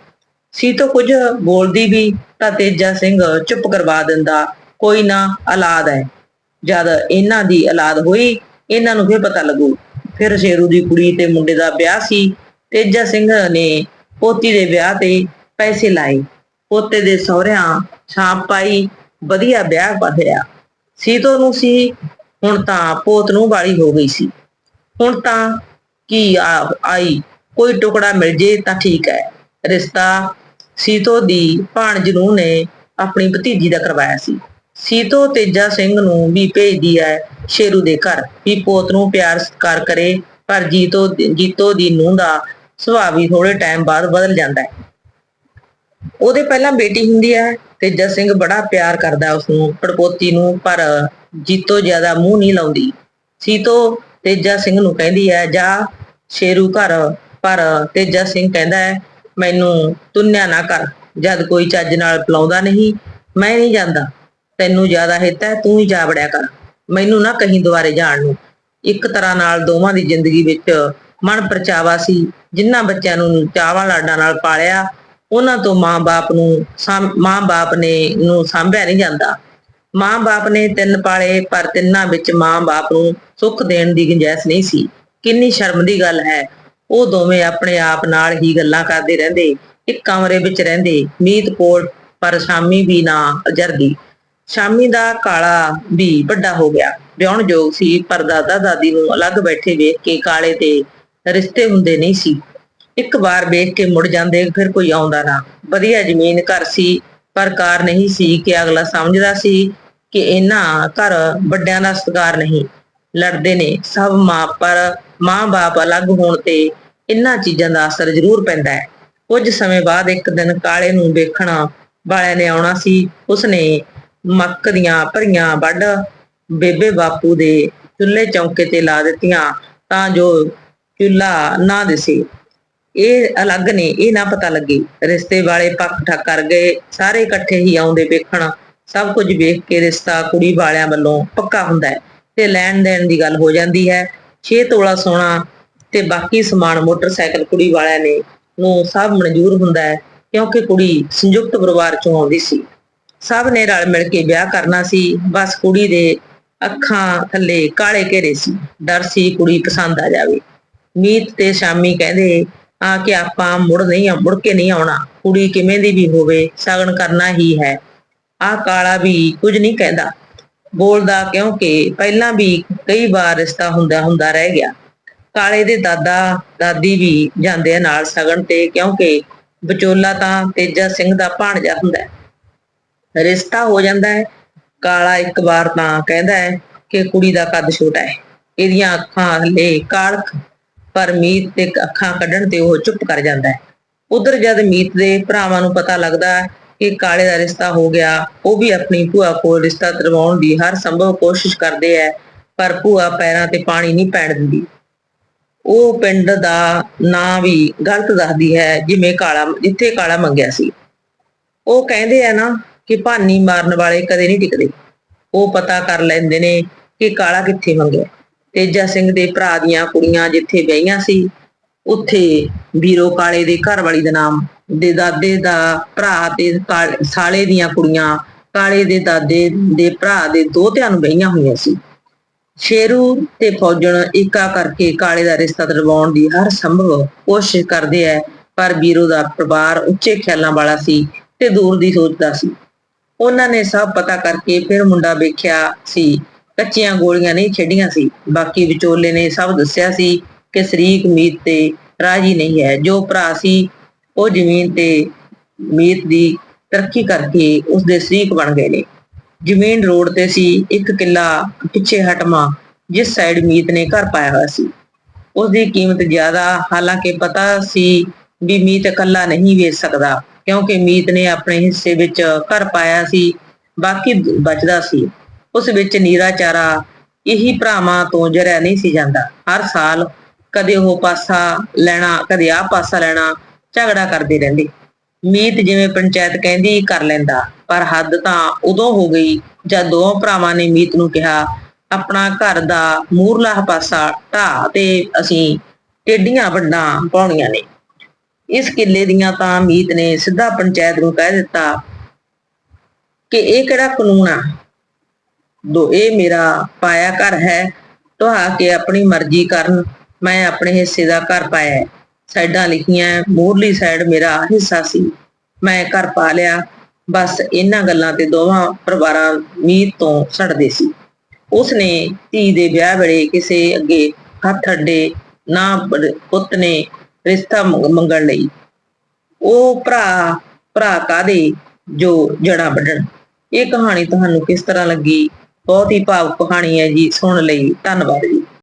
ਸੀਤੋ ਕੁਝ ਬੋਲਦੀ ਵੀ ਤਾਂ ਤੇਜਾ ਸਿੰਘ ਚੁੱਪ ਕਰਵਾ ਦਿੰਦਾ, ਕੋਈ ਨਾ ਔਲਾਦ ਹੈ। ਜਦ ਇਹਨਾਂ ਦੀ ਔਲਾਦ ਹੋਈ, ਇਹਨਾਂ ਨੂੰ ਫਿਰ ਪਤਾ ਲੱਗੂ। ਫਿਰ ਸ਼ੇਰੂ ਦੀ ਕੁੜੀ ਤੇ ਮੁੰਡੇ ਦਾ ਵਿਆਹ ਸੀ। ਤੇਜਾ ਸਿੰਘ ਨੇ ਪੋਤੀ ਦੇ ਵਿਆਹ ਤੇ ਪੈਸੇ ਲਾਏ। ਪੋਤੇ ਦੇ ਸਹੁਰਿਆਂ ਛਾਪ ਪਾਈ, ਵਧੀਆ ਵਿਆਹ ਵਧਿਆ। ਸੀਤੋ ਨੂੰ ਸੀ, ਹੁਣ ਤਾਂ ਪੋਤ ਨੂੰ ਵਾਲੀ ਹੋ ਗਈ ਸੀ। ਹੁਣ ਤਾਂ ਕੀ ਆ- ਆਈ, ਕੋਈ ਟੁਕੜਾ ਮਿਲ ਜੇ ਤਾਂ ਠੀਕ ਹੈ। ਰਿਸ਼ਤਾ ਸੀਤੋ ਦੀ ਭਾਣਜ ਨੂੰ ਨੇ ਆਪਣੀ ਭਤੀਜੀ ਦਾ ਕਰਵਾਇਆ ਸੀ। ਸੀਤੋ ਤੇਜਾ ਸਿੰਘ ਨੂੰ ਵੀ ਭੇਜਦੀ ਹੈ ਸ਼ੇਰੂ ਦੇ ਘਰ ਵੀ ਪੋਤ ਨੂੰ ਪਿਆਰ ਸਤਿਕਾਰ ਕਰੇ, ਪਰ ਜੀਤੋ ਜੀਤੋ ਦੀ ਨੂੰਹ ਦਾ ਸੁਭਾਅ ਵੀ ਥੋੜੇ ਟਾਈਮ ਬਾਅਦ ਬਦਲ ਜਾਂਦਾ ਹੈ ਉਹਦੇ ਪਹਿਲਾਂ ਬੇਟੀ ਹੁੰਦੀ ਹੈ ਤੇਜਾ ਸਿੰਘ ਬੜਾ ਪਿਆਰ ਕਰਦਾ ਉਸ ਨੂੰ ਪੜਪੋਤੀ ਨੂੰ, ਪਰ ਜੀਤੋ ਜ਼ਿਆਦਾ ਮੂੰਹ ਨਹੀਂ ਲਾਉਂਦੀ। ਸੀਤੋ ਤੇਜਾ ਸਿੰਘ ਨੂੰ ਕਹਿੰਦੀ ਹੈ ਜਾ ਸ਼ੇਰੂ ਘਰ। ਪਰ ਤੇਜਾ ਸਿੰਘ ਕਹਿੰਦਾ ਹੈ ਮੈਨੂੰ ਤੁੰਨਿਆ ਨਾ ਕਰ, ਜਦ ਕੋਈ ਚੱਜ ਨਾਲ ਪਲਾਉਂਦਾ ਨਹੀਂ, ਮੈਂ ਨਹੀਂ ਜਾਂਦਾ। ਤੈਨੂੰ ਜ਼ਿਆਦਾ ਹਿੱਤ ਹੈ, ਤੂੰ ਹੀ ਜਾ ਵੜਿਆ ਕਰ। ਮੈਨੂੰ ਨਾ ਕਹੀਂ ਦੁਬਾਰੇ ਜਾਣ ਨੂੰ। ਇੱਕ ਤਰ੍ਹਾਂ ਨਾਲ ਦੋਵਾਂ ਦੀ ਜ਼ਿੰਦਗੀ ਵਿੱਚ ਮਨ ਪਰਚਾਵਾ ਸੀ। ਜਿਨ੍ਹਾਂ ਬੱਚਿਆਂ ਨੂੰ ਚਾਵਾਂ ਲਾਡਾਂ ਨਾਲ ਪਾਲਿਆ, ਉਹਨਾਂ ਤੋਂ ਮਾਂ-ਬਾਪ ਨੂੰ ਸਾਂਭ- ਮਾਂ-ਬਾਪ ਨੇ, ਨੂੰ ਸਾਂਭਿਆ ਨਹੀਂ ਜਾਂਦਾ। ਮਾਂ-ਬਾਪ ਨੇ ਤਿੰਨ ਪਾਲੇ, ਪਰ ਤਿੰਨਾਂ ਵਿੱਚ ਮਾਂ-ਬਾਪ ਨੂੰ ਸੁੱਖ ਦੇਣ ਦੀ ਗੁੰਜਾਇਸ਼ ਨਹੀਂ ਸੀ। ਕਿੰਨੀ ਸ਼ਰਮ ਦੀ ਗੱਲ ਹੈ। ਉਹ ਦੋਵੇਂ ਆਪਣੇ ਆਪ ਨਾਲ ਹੀ ਗੱਲਾਂ ਕਰਦੇ ਰਹਿੰਦੇ, ਇੱਕ ਕਮਰੇ ਵਿੱਚ ਰਹਿੰਦੇ, ਮੀਤ ਕੋਲ, ਪਰ ਸ਼ਾਮੀ ਵੀ ਨਾ ਅਜਰਦੀ ਸ਼ਾਮੀ ਦਾ ਕਾਲਾ ਵੀ ਵੱਡਾ ਹੋ ਗਿਆ। ਵਿਆਹਣ ਯੋਗ ਸੀ, ਪਰ ਦਾਦਾ ਦਾਦੀ ਨੂੰ ਅਲੱਗ ਬੈਠੇ ਵੇਖ ਕੇ ਕਾਲੇ ਤੇ ਰਿਸ਼ਤੇ ਹੁੰਦੇ ਨਹੀਂ ਸੀ। ਇੱਕ ਵਾਰ ਵੇਖ ਕੇ ਮੁੜ ਜਾਂਦੇ, ਫਿਰ ਕੋਈ ਆਉਂਦਾ ਨਾ। ਵਧੀਆ ਜ਼ਮੀਨ ਘਰ ਸੀ, ਪਰ ਕਾਰ ਨਹੀਂ ਸੀ ਕਿ ਅਗਲਾ ਸਮਝਦਾ ਸੀ ਕਿ ਇਹਨਾਂ ਘਰ ਵੱਡਿਆਂ ਦਾ ਸਤਿਕਾਰ ਨਹੀਂ। ਲੜਦੇ ਨੇ ਸਭ ਮਾਂ, ਪਰ ਮਾਂ-ਬਾਪ ਅਲੱਗ ਹੋਣ ਤੇ ਇਹਨਾਂ ਚੀਜ਼ਾਂ ਦਾ ਅਸਰ ਜ਼ਰੂਰ ਪੈਂਦਾ ਹੈ। ਕੁਝ ਸਮੇਂ ਬਾਅਦ ਇੱਕ ਦਿਨ ਕਾਲੇ ਨੂੰ ਵੇਖਣ ਵਾਲਿਆਂ ਨੇ ਆਉਣਾ ਸੀ। ਉਸਨੇ ਮੱਕ ਦੀਆਂ ਭਰੀਆਂ ਵੱਢ ਬੇਬੇ ਬਾਪੂ ਦੇ ਚੁੱਲ੍ਹੇ ਚੌਂਕੇ ਤੇ ਲਾ ਦਿੱਤੀਆਂ ਤਾਂ ਜੋ ਚੁੱਲ੍ਹਾ ਨਾ ਦਿਸੇ। ਇਹ ਅਲੱਗ ਨੇ, ਇਹ ਨਾ ਪਤਾ ਲੱਗੇ। ਰਿਸ਼ਤੇ ਵਾਲੇ ਪੱਕ ਠੱਕ ਕਰ ਗਏ। ਸਾਰੇ ਇਕੱਠੇ ਹੀ ਆਉਂਦੇ ਵੇਖਣ। ਸਭ ਕੁਝ ਵੇਖ ਕੇ ਰਿਸ਼ਤਾ ਕੁੜੀ ਵਾਲਿਆਂ ਵੱਲੋਂ ਪੱਕਾ ਹੁੰਦਾ ਹੈ ਤੇ ਲੈਣ ਦੇਣ ਦੀ ਗੱਲ ਹੋ ਜਾਂਦੀ ਹੈ। 6 ਤੋਲਾ ਸੋਨਾ ਤੇ ਬਾਕੀ ਸਮਾਨ ਮੋਟਰਸਾਈਕਲ ਕੁੜੀ ਵਾਲਿਆਂ ਨੇ ਨੂੰ ਸਭ ਮਨਜ਼ੂਰ ਹੁੰਦਾ ਹੈ, ਕਿਉਂਕਿ ਕੁੜੀ ਸੰਯੁਕਤ ਪਰਿਵਾਰ ਚੋਂ ਆਉਂਦੀ ਸੀ। ਸਭ ਨੇ ਰਲ ਮਿਲ ਕੇ ਵਿਆਹ ਕਰਨਾ ਸੀ, ਬਸ ਕੁੜੀ ਦੇ ਅੱਖਾਂ ਥੱਲੇ ਕਾਲੇ ਘੇਰੇ ਸੀ। ਡਰ ਸੀ ਕੁੜੀ ਪਸੰਦ ਆ ਜਾਵੇ। ਮੀਤ ਤੇ ਸ਼ਾਮੀ ਕਹਿੰਦੇ, ਆ ਕਿ ਆਪਾਂ ਮੁੜ ਨਹੀਂ ਮੁੜ ਕੇ ਨਹੀਂ ਆਉਣਾ। ਕੁੜੀ ਕਿਵੇਂ ਦੀ ਵੀ ਹੋਵੇ, ਸਗਨ ਕਰਨਾ ਹੀ ਹੈ। ਆ ਕਾਲਾ ਵੀ ਕੁਝ ਨਹੀਂ ਕਹਿੰਦਾ। ਬੋਲਦਾ ਕਿਉਂਕਿ ਪਹਿਲਾਂ ਵੀ ਕਈ ਵਾਰ ਰਿਸ਼ਤਾ ਹੁੰਦਾ ਹੁੰਦਾ ਰਹਿ ਗਿਆ। ਕਾਲੇ ਦੇ ਦਾਦਾ, ਦਾਦੀ ਵੀ ਜਾਂਦੇ ਆ ਨਾਲ ਸਗਨ ਤੇ ਕਿਉਂਕਿ ਵਿਚੋਲਾ ਤਾਂ ਤੇਜਾ ਸਿੰਘ ਦਾ ਭਾਣਜਾ ਹੁੰਦਾ ਹੈ। ਰਿਸ਼ਤਾ ਹੋ ਜਾਂਦਾ ਹੈ। ਕਾਲਾ ਇੱਕ ਵਾਰ ਤਾਂ ਕਹਿੰਦਾ ਹੈ ਕਿ ਕੁੜੀ ਦਾ ਕੱਦ ਛੋਟਾ ਹੈ। ਇਹਦੀਆਂ ਅੱਖਾਂ ਹਲੇ ਕਾਲਖ, ਪਰ ਮੀਤ ਤੇ ਅੱਖਾਂ ਕੱਢਣ ਤੇ ਉਹ ਚੁੱਪ ਕਰ ਜਾਂਦਾ ਹੈ। ਉਧਰ ਜਦ ਮੀਤ ਦੇ ਭਰਾਵਾਂ ਨੂੰ ਪਤਾ ਲੱਗਦਾ ਹੈ ਕਿ ਕਾਲੇ ਦਾ ਰਿਸ਼ਤਾ ਹੋ ਗਿਆ, ਉਹ ਵੀ ਆਪਣੀ ਭੂਆ ਕੋਲ ਰਿਸ਼ਤਾ ਕਰਵਾਉਣ ਦੀ ਹਰ ਸੰਭਵ ਕੋਸ਼ਿਸ਼ ਕਰਦੇ ਹੈ ਪਰ ਭੂਆ ਪੈਰਾਂ ਤੇ ਪਾਣੀ ਨਹੀਂ ਪੈਣ ਦਿੰਦੀ। ਉਹ ਪਿੰਡ ਦਾ ਨਾਂ ਵੀ ਗਲਤ ਦੱਸਦੀ ਹੈ, ਜਿਵੇਂ ਕਾਲਾ, ਜਿੱਥੇ ਕਾਲਾ ਮੰਗਿਆ ਸੀ। ਉਹ ਕਹਿੰਦੇ ਆ ਨਾ ਕਿ ਭਾਨੀ ਮਾਰਨ ਵਾਲੇ ਕਦੇ ਨਹੀਂ ਟਿਕਦੇ। ਉਹ ਪਤਾ ਕਰ ਲੈਂਦੇ ਨੇ ਕਿ ਕਾਲਾ ਕਿੱਥੇ ਮੰਗਿਆ। ਤੇਜਾ ਸਿੰਘ ਦੇ ਭਰਾ ਦੀਆਂ ਕੁੜੀਆਂ ਜਿੱਥੇ ਵਿਆਹੀਆਂ ਸੀ ਉੱਥੇ ਵੀਰੋ ਕਾਲੇ ਦੇ ਘਰ ਵਾਲੀ ਦਾ ਨਾਮ, ਦੇ ਦਾਦੇ ਦਾ ਭਰਾ ਤੇ ਕਾਲ- ਸਾਲੇ ਦੀਆਂ ਕੁੜੀਆਂ, ਕਾਲੇ ਦੇ ਦਾਦੇ ਦੇ ਭਰਾ ਦੇ ਦੋਹਤਿਆਂ ਨੂੰ ਵਿਆਹੀਆਂ ਹੋਈਆਂ ਸੀ। ਸ਼ੇਰੂ ਤੇ ਫੌਜਣ ਏਕਾ ਕਰਕੇ ਕਾਲੇ ਦਾ ਰਿਸ਼ਤਾ ਦਿਵਾਉਣ ਦੀ ਹਰ ਸੰਭਵ ਕੋਸ਼ਿਸ਼ ਕਰਦੇ ਐ, ਪਰ ਵੀਰੋ ਦਾ ਪਰਿਵਾਰ ਉੱਚੇ ਖਿਆਲਾਂ ਵਾਲਾ ਸੀ ਤੇ ਦੂਰ ਦੀ ਸੋਚਦਾ ਸੀ। ਉਹਨਾਂ ਨੇ ਸਭ ਪਤਾ ਕਰਕੇ ਫਿਰ ਮੁੰਡਾ ਵੇਖਿਆ ਸੀ, ਕੱਚੀਆਂ ਗੋਲੀਆਂ ਨਹੀਂ ਖੇਡੀਆਂ ਸੀ, ਬਾਕੀ ਵਿਚੋਲੇ ਨੇ ਸਭ ਦੱਸਿਆ ਸੀ ਕਿ ਸ਼ਰੀਕ ਮੀਤ ਤੇ ਰਾਜੀ ਨਹੀਂ ਹੈ। ਜੋ ਭਰਾ ਸੀ, ਉਹ ਜ਼ਮੀਨ ਤੇ ਮੀਤ ਦੀ ਤਰੱਕੀ ਕਰਕੇ ਉਸ ਦੇ ਸ਼ਰੀਕ ਬਣ ਗਏ ਨੇ। ਜ਼ਮੀਨ ਰੋਡ ਤੇ ਸੀ, ਇੱਕ ਕਿੱਲਾ ਪਿੱਛੇ ਹਟਮਾ ਜਿਸ ਸਾਈਡ ਮੀਤ ਨੇ ਘਰ ਪਾਇਆ ਹੋਇਆ ਸੀ। ਉਸ ਦੀ ਕੀਮਤ ਜ਼ਿਆਦਾ, ਹਾਲਾਂਕਿ ਪਤਾ ਸੀ ਵੀ ਮੀਤ ਇਕੱਲਾ ਨਹੀਂ ਵੇਚ ਸਕਦਾ, ਕਿਉਂਕਿ ਮੀਤ ਨੇ ਆਪਣੇ ਹਿੱਸੇ ਵਿੱਚ ਘਰ ਪਾਇਆ ਸੀ, ਬਾਕੀ ਬਚਦਾ ਸੀ। ਉਸ ਵਿੱਚ ਨੀਰਾ ਚਾਰਾ ਇਹੀ ਭਰਾਵਾਂ ਤੋਂ ਜਰਿਆ ਨਹੀਂ ਸੀ ਜਾਂਦਾ। ਹਰ ਸਾਲ ਕਦੇ ਉਹ ਪਾਸਾ ਲੈਣਾ, ਕਦੇ ਆਹ ਪਾਸਾ ਲੈਣਾ, ਝਗੜਾ ਕਰਦੇ ਰਹਿੰਦੇ। ਮੀਤ ਜਿਵੇਂ ਪੰਚਾਇਤ ਕਹਿੰਦੀ ਕਰ ਲੈਂਦਾ, ਪਰ ਹੱਦ ਤਾਂ ਉਦੋਂ ਹੋ ਗਈ ਜਦ ਦੋਵਾਂ ਭਰਾਵਾਂ ਨੇ ਮੀਤ ਨੂੰ ਕਿਹਾ, ਆਪਣਾ ਘਰ ਦਾ ਮੂਰਲਾ ਪਾਸਾ ਢਾਹ ਤੇ ਅਸੀਂ ਟੇਡੀਆਂ ਵੱਡਾਂ ਪਾਉਣੀਆਂ ਨੇ। ਇਸ ਕਿੱਲੇ ਦੀਆਂ ਤਾਂ ਮੀਤ ਨੇ ਸਿੱਧਾ ਪੰਚਾਇਤ ਨੂੰ ਕਹਿ ਦਿੱਤਾ ਕਿ ਇਹ ਕਿਹੜਾ ਕਾਨੂੰਨ ਆ? ਦੋ, ਇਹ ਮੇਰਾ ਪਾਇਆ ਘਰ ਹੈ ਤੁਹਾ ਕੇ ਆਪਣੀ ਮਰਜ਼ੀ ਕਰਨ। ਮੈਂ ਆਪਣੇ ਹਿੱਸੇ ਦਾ ਘਰ ਪਾਇਆ ਸਾਈਡਾਂ ਲਿਖੀਆਂ ਮੂਰਲੀ ਸਾਈਡ ਮੇਰਾ ਹਿੱਸਾ ਸੀ। ਮੈਂ ਘਰ ਪਾ ਲਿਆ। ਬਸ ਇਹਨਾਂ ਗੱਲਾਂ ਤੇ ਦੋਵਾਂ ਪਰਿਵਾਰਾਂ ਮੀਤ ਤੋਂ ਸੜਦੇ ਸੀ। ਉਸਨੇ ਧੀ ਦੇ ਵਿਆਹ ਵੇਲੇ ਕਿਸੇ ਅੱਗੇ ਹੱਥ ਅੱਡੇ ਨਾ ਪੁੱਤ ਨੇ ਰਿਸ਼ਤਾ ਮੰਗਣ ਲਈ। ਉਹ ਭਰਾ ਭਰਾ ਕਾਦੇ ਜੋ ਜੜਾ ਵੱਢਣ। ਇਹ ਕਹਾਣੀ ਤੁਹਾਨੂੰ ਕਿਸ ਤਰ੍ਹਾਂ ਲੱਗੀ? ਬਹੁਤ ਹੀ ਭਾਵੁਕ ਕਹਾਣੀ ਹੈ ਜੀ, ਸੁਣ ਲਈ, ਧੰਨਵਾਦ ਜੀ।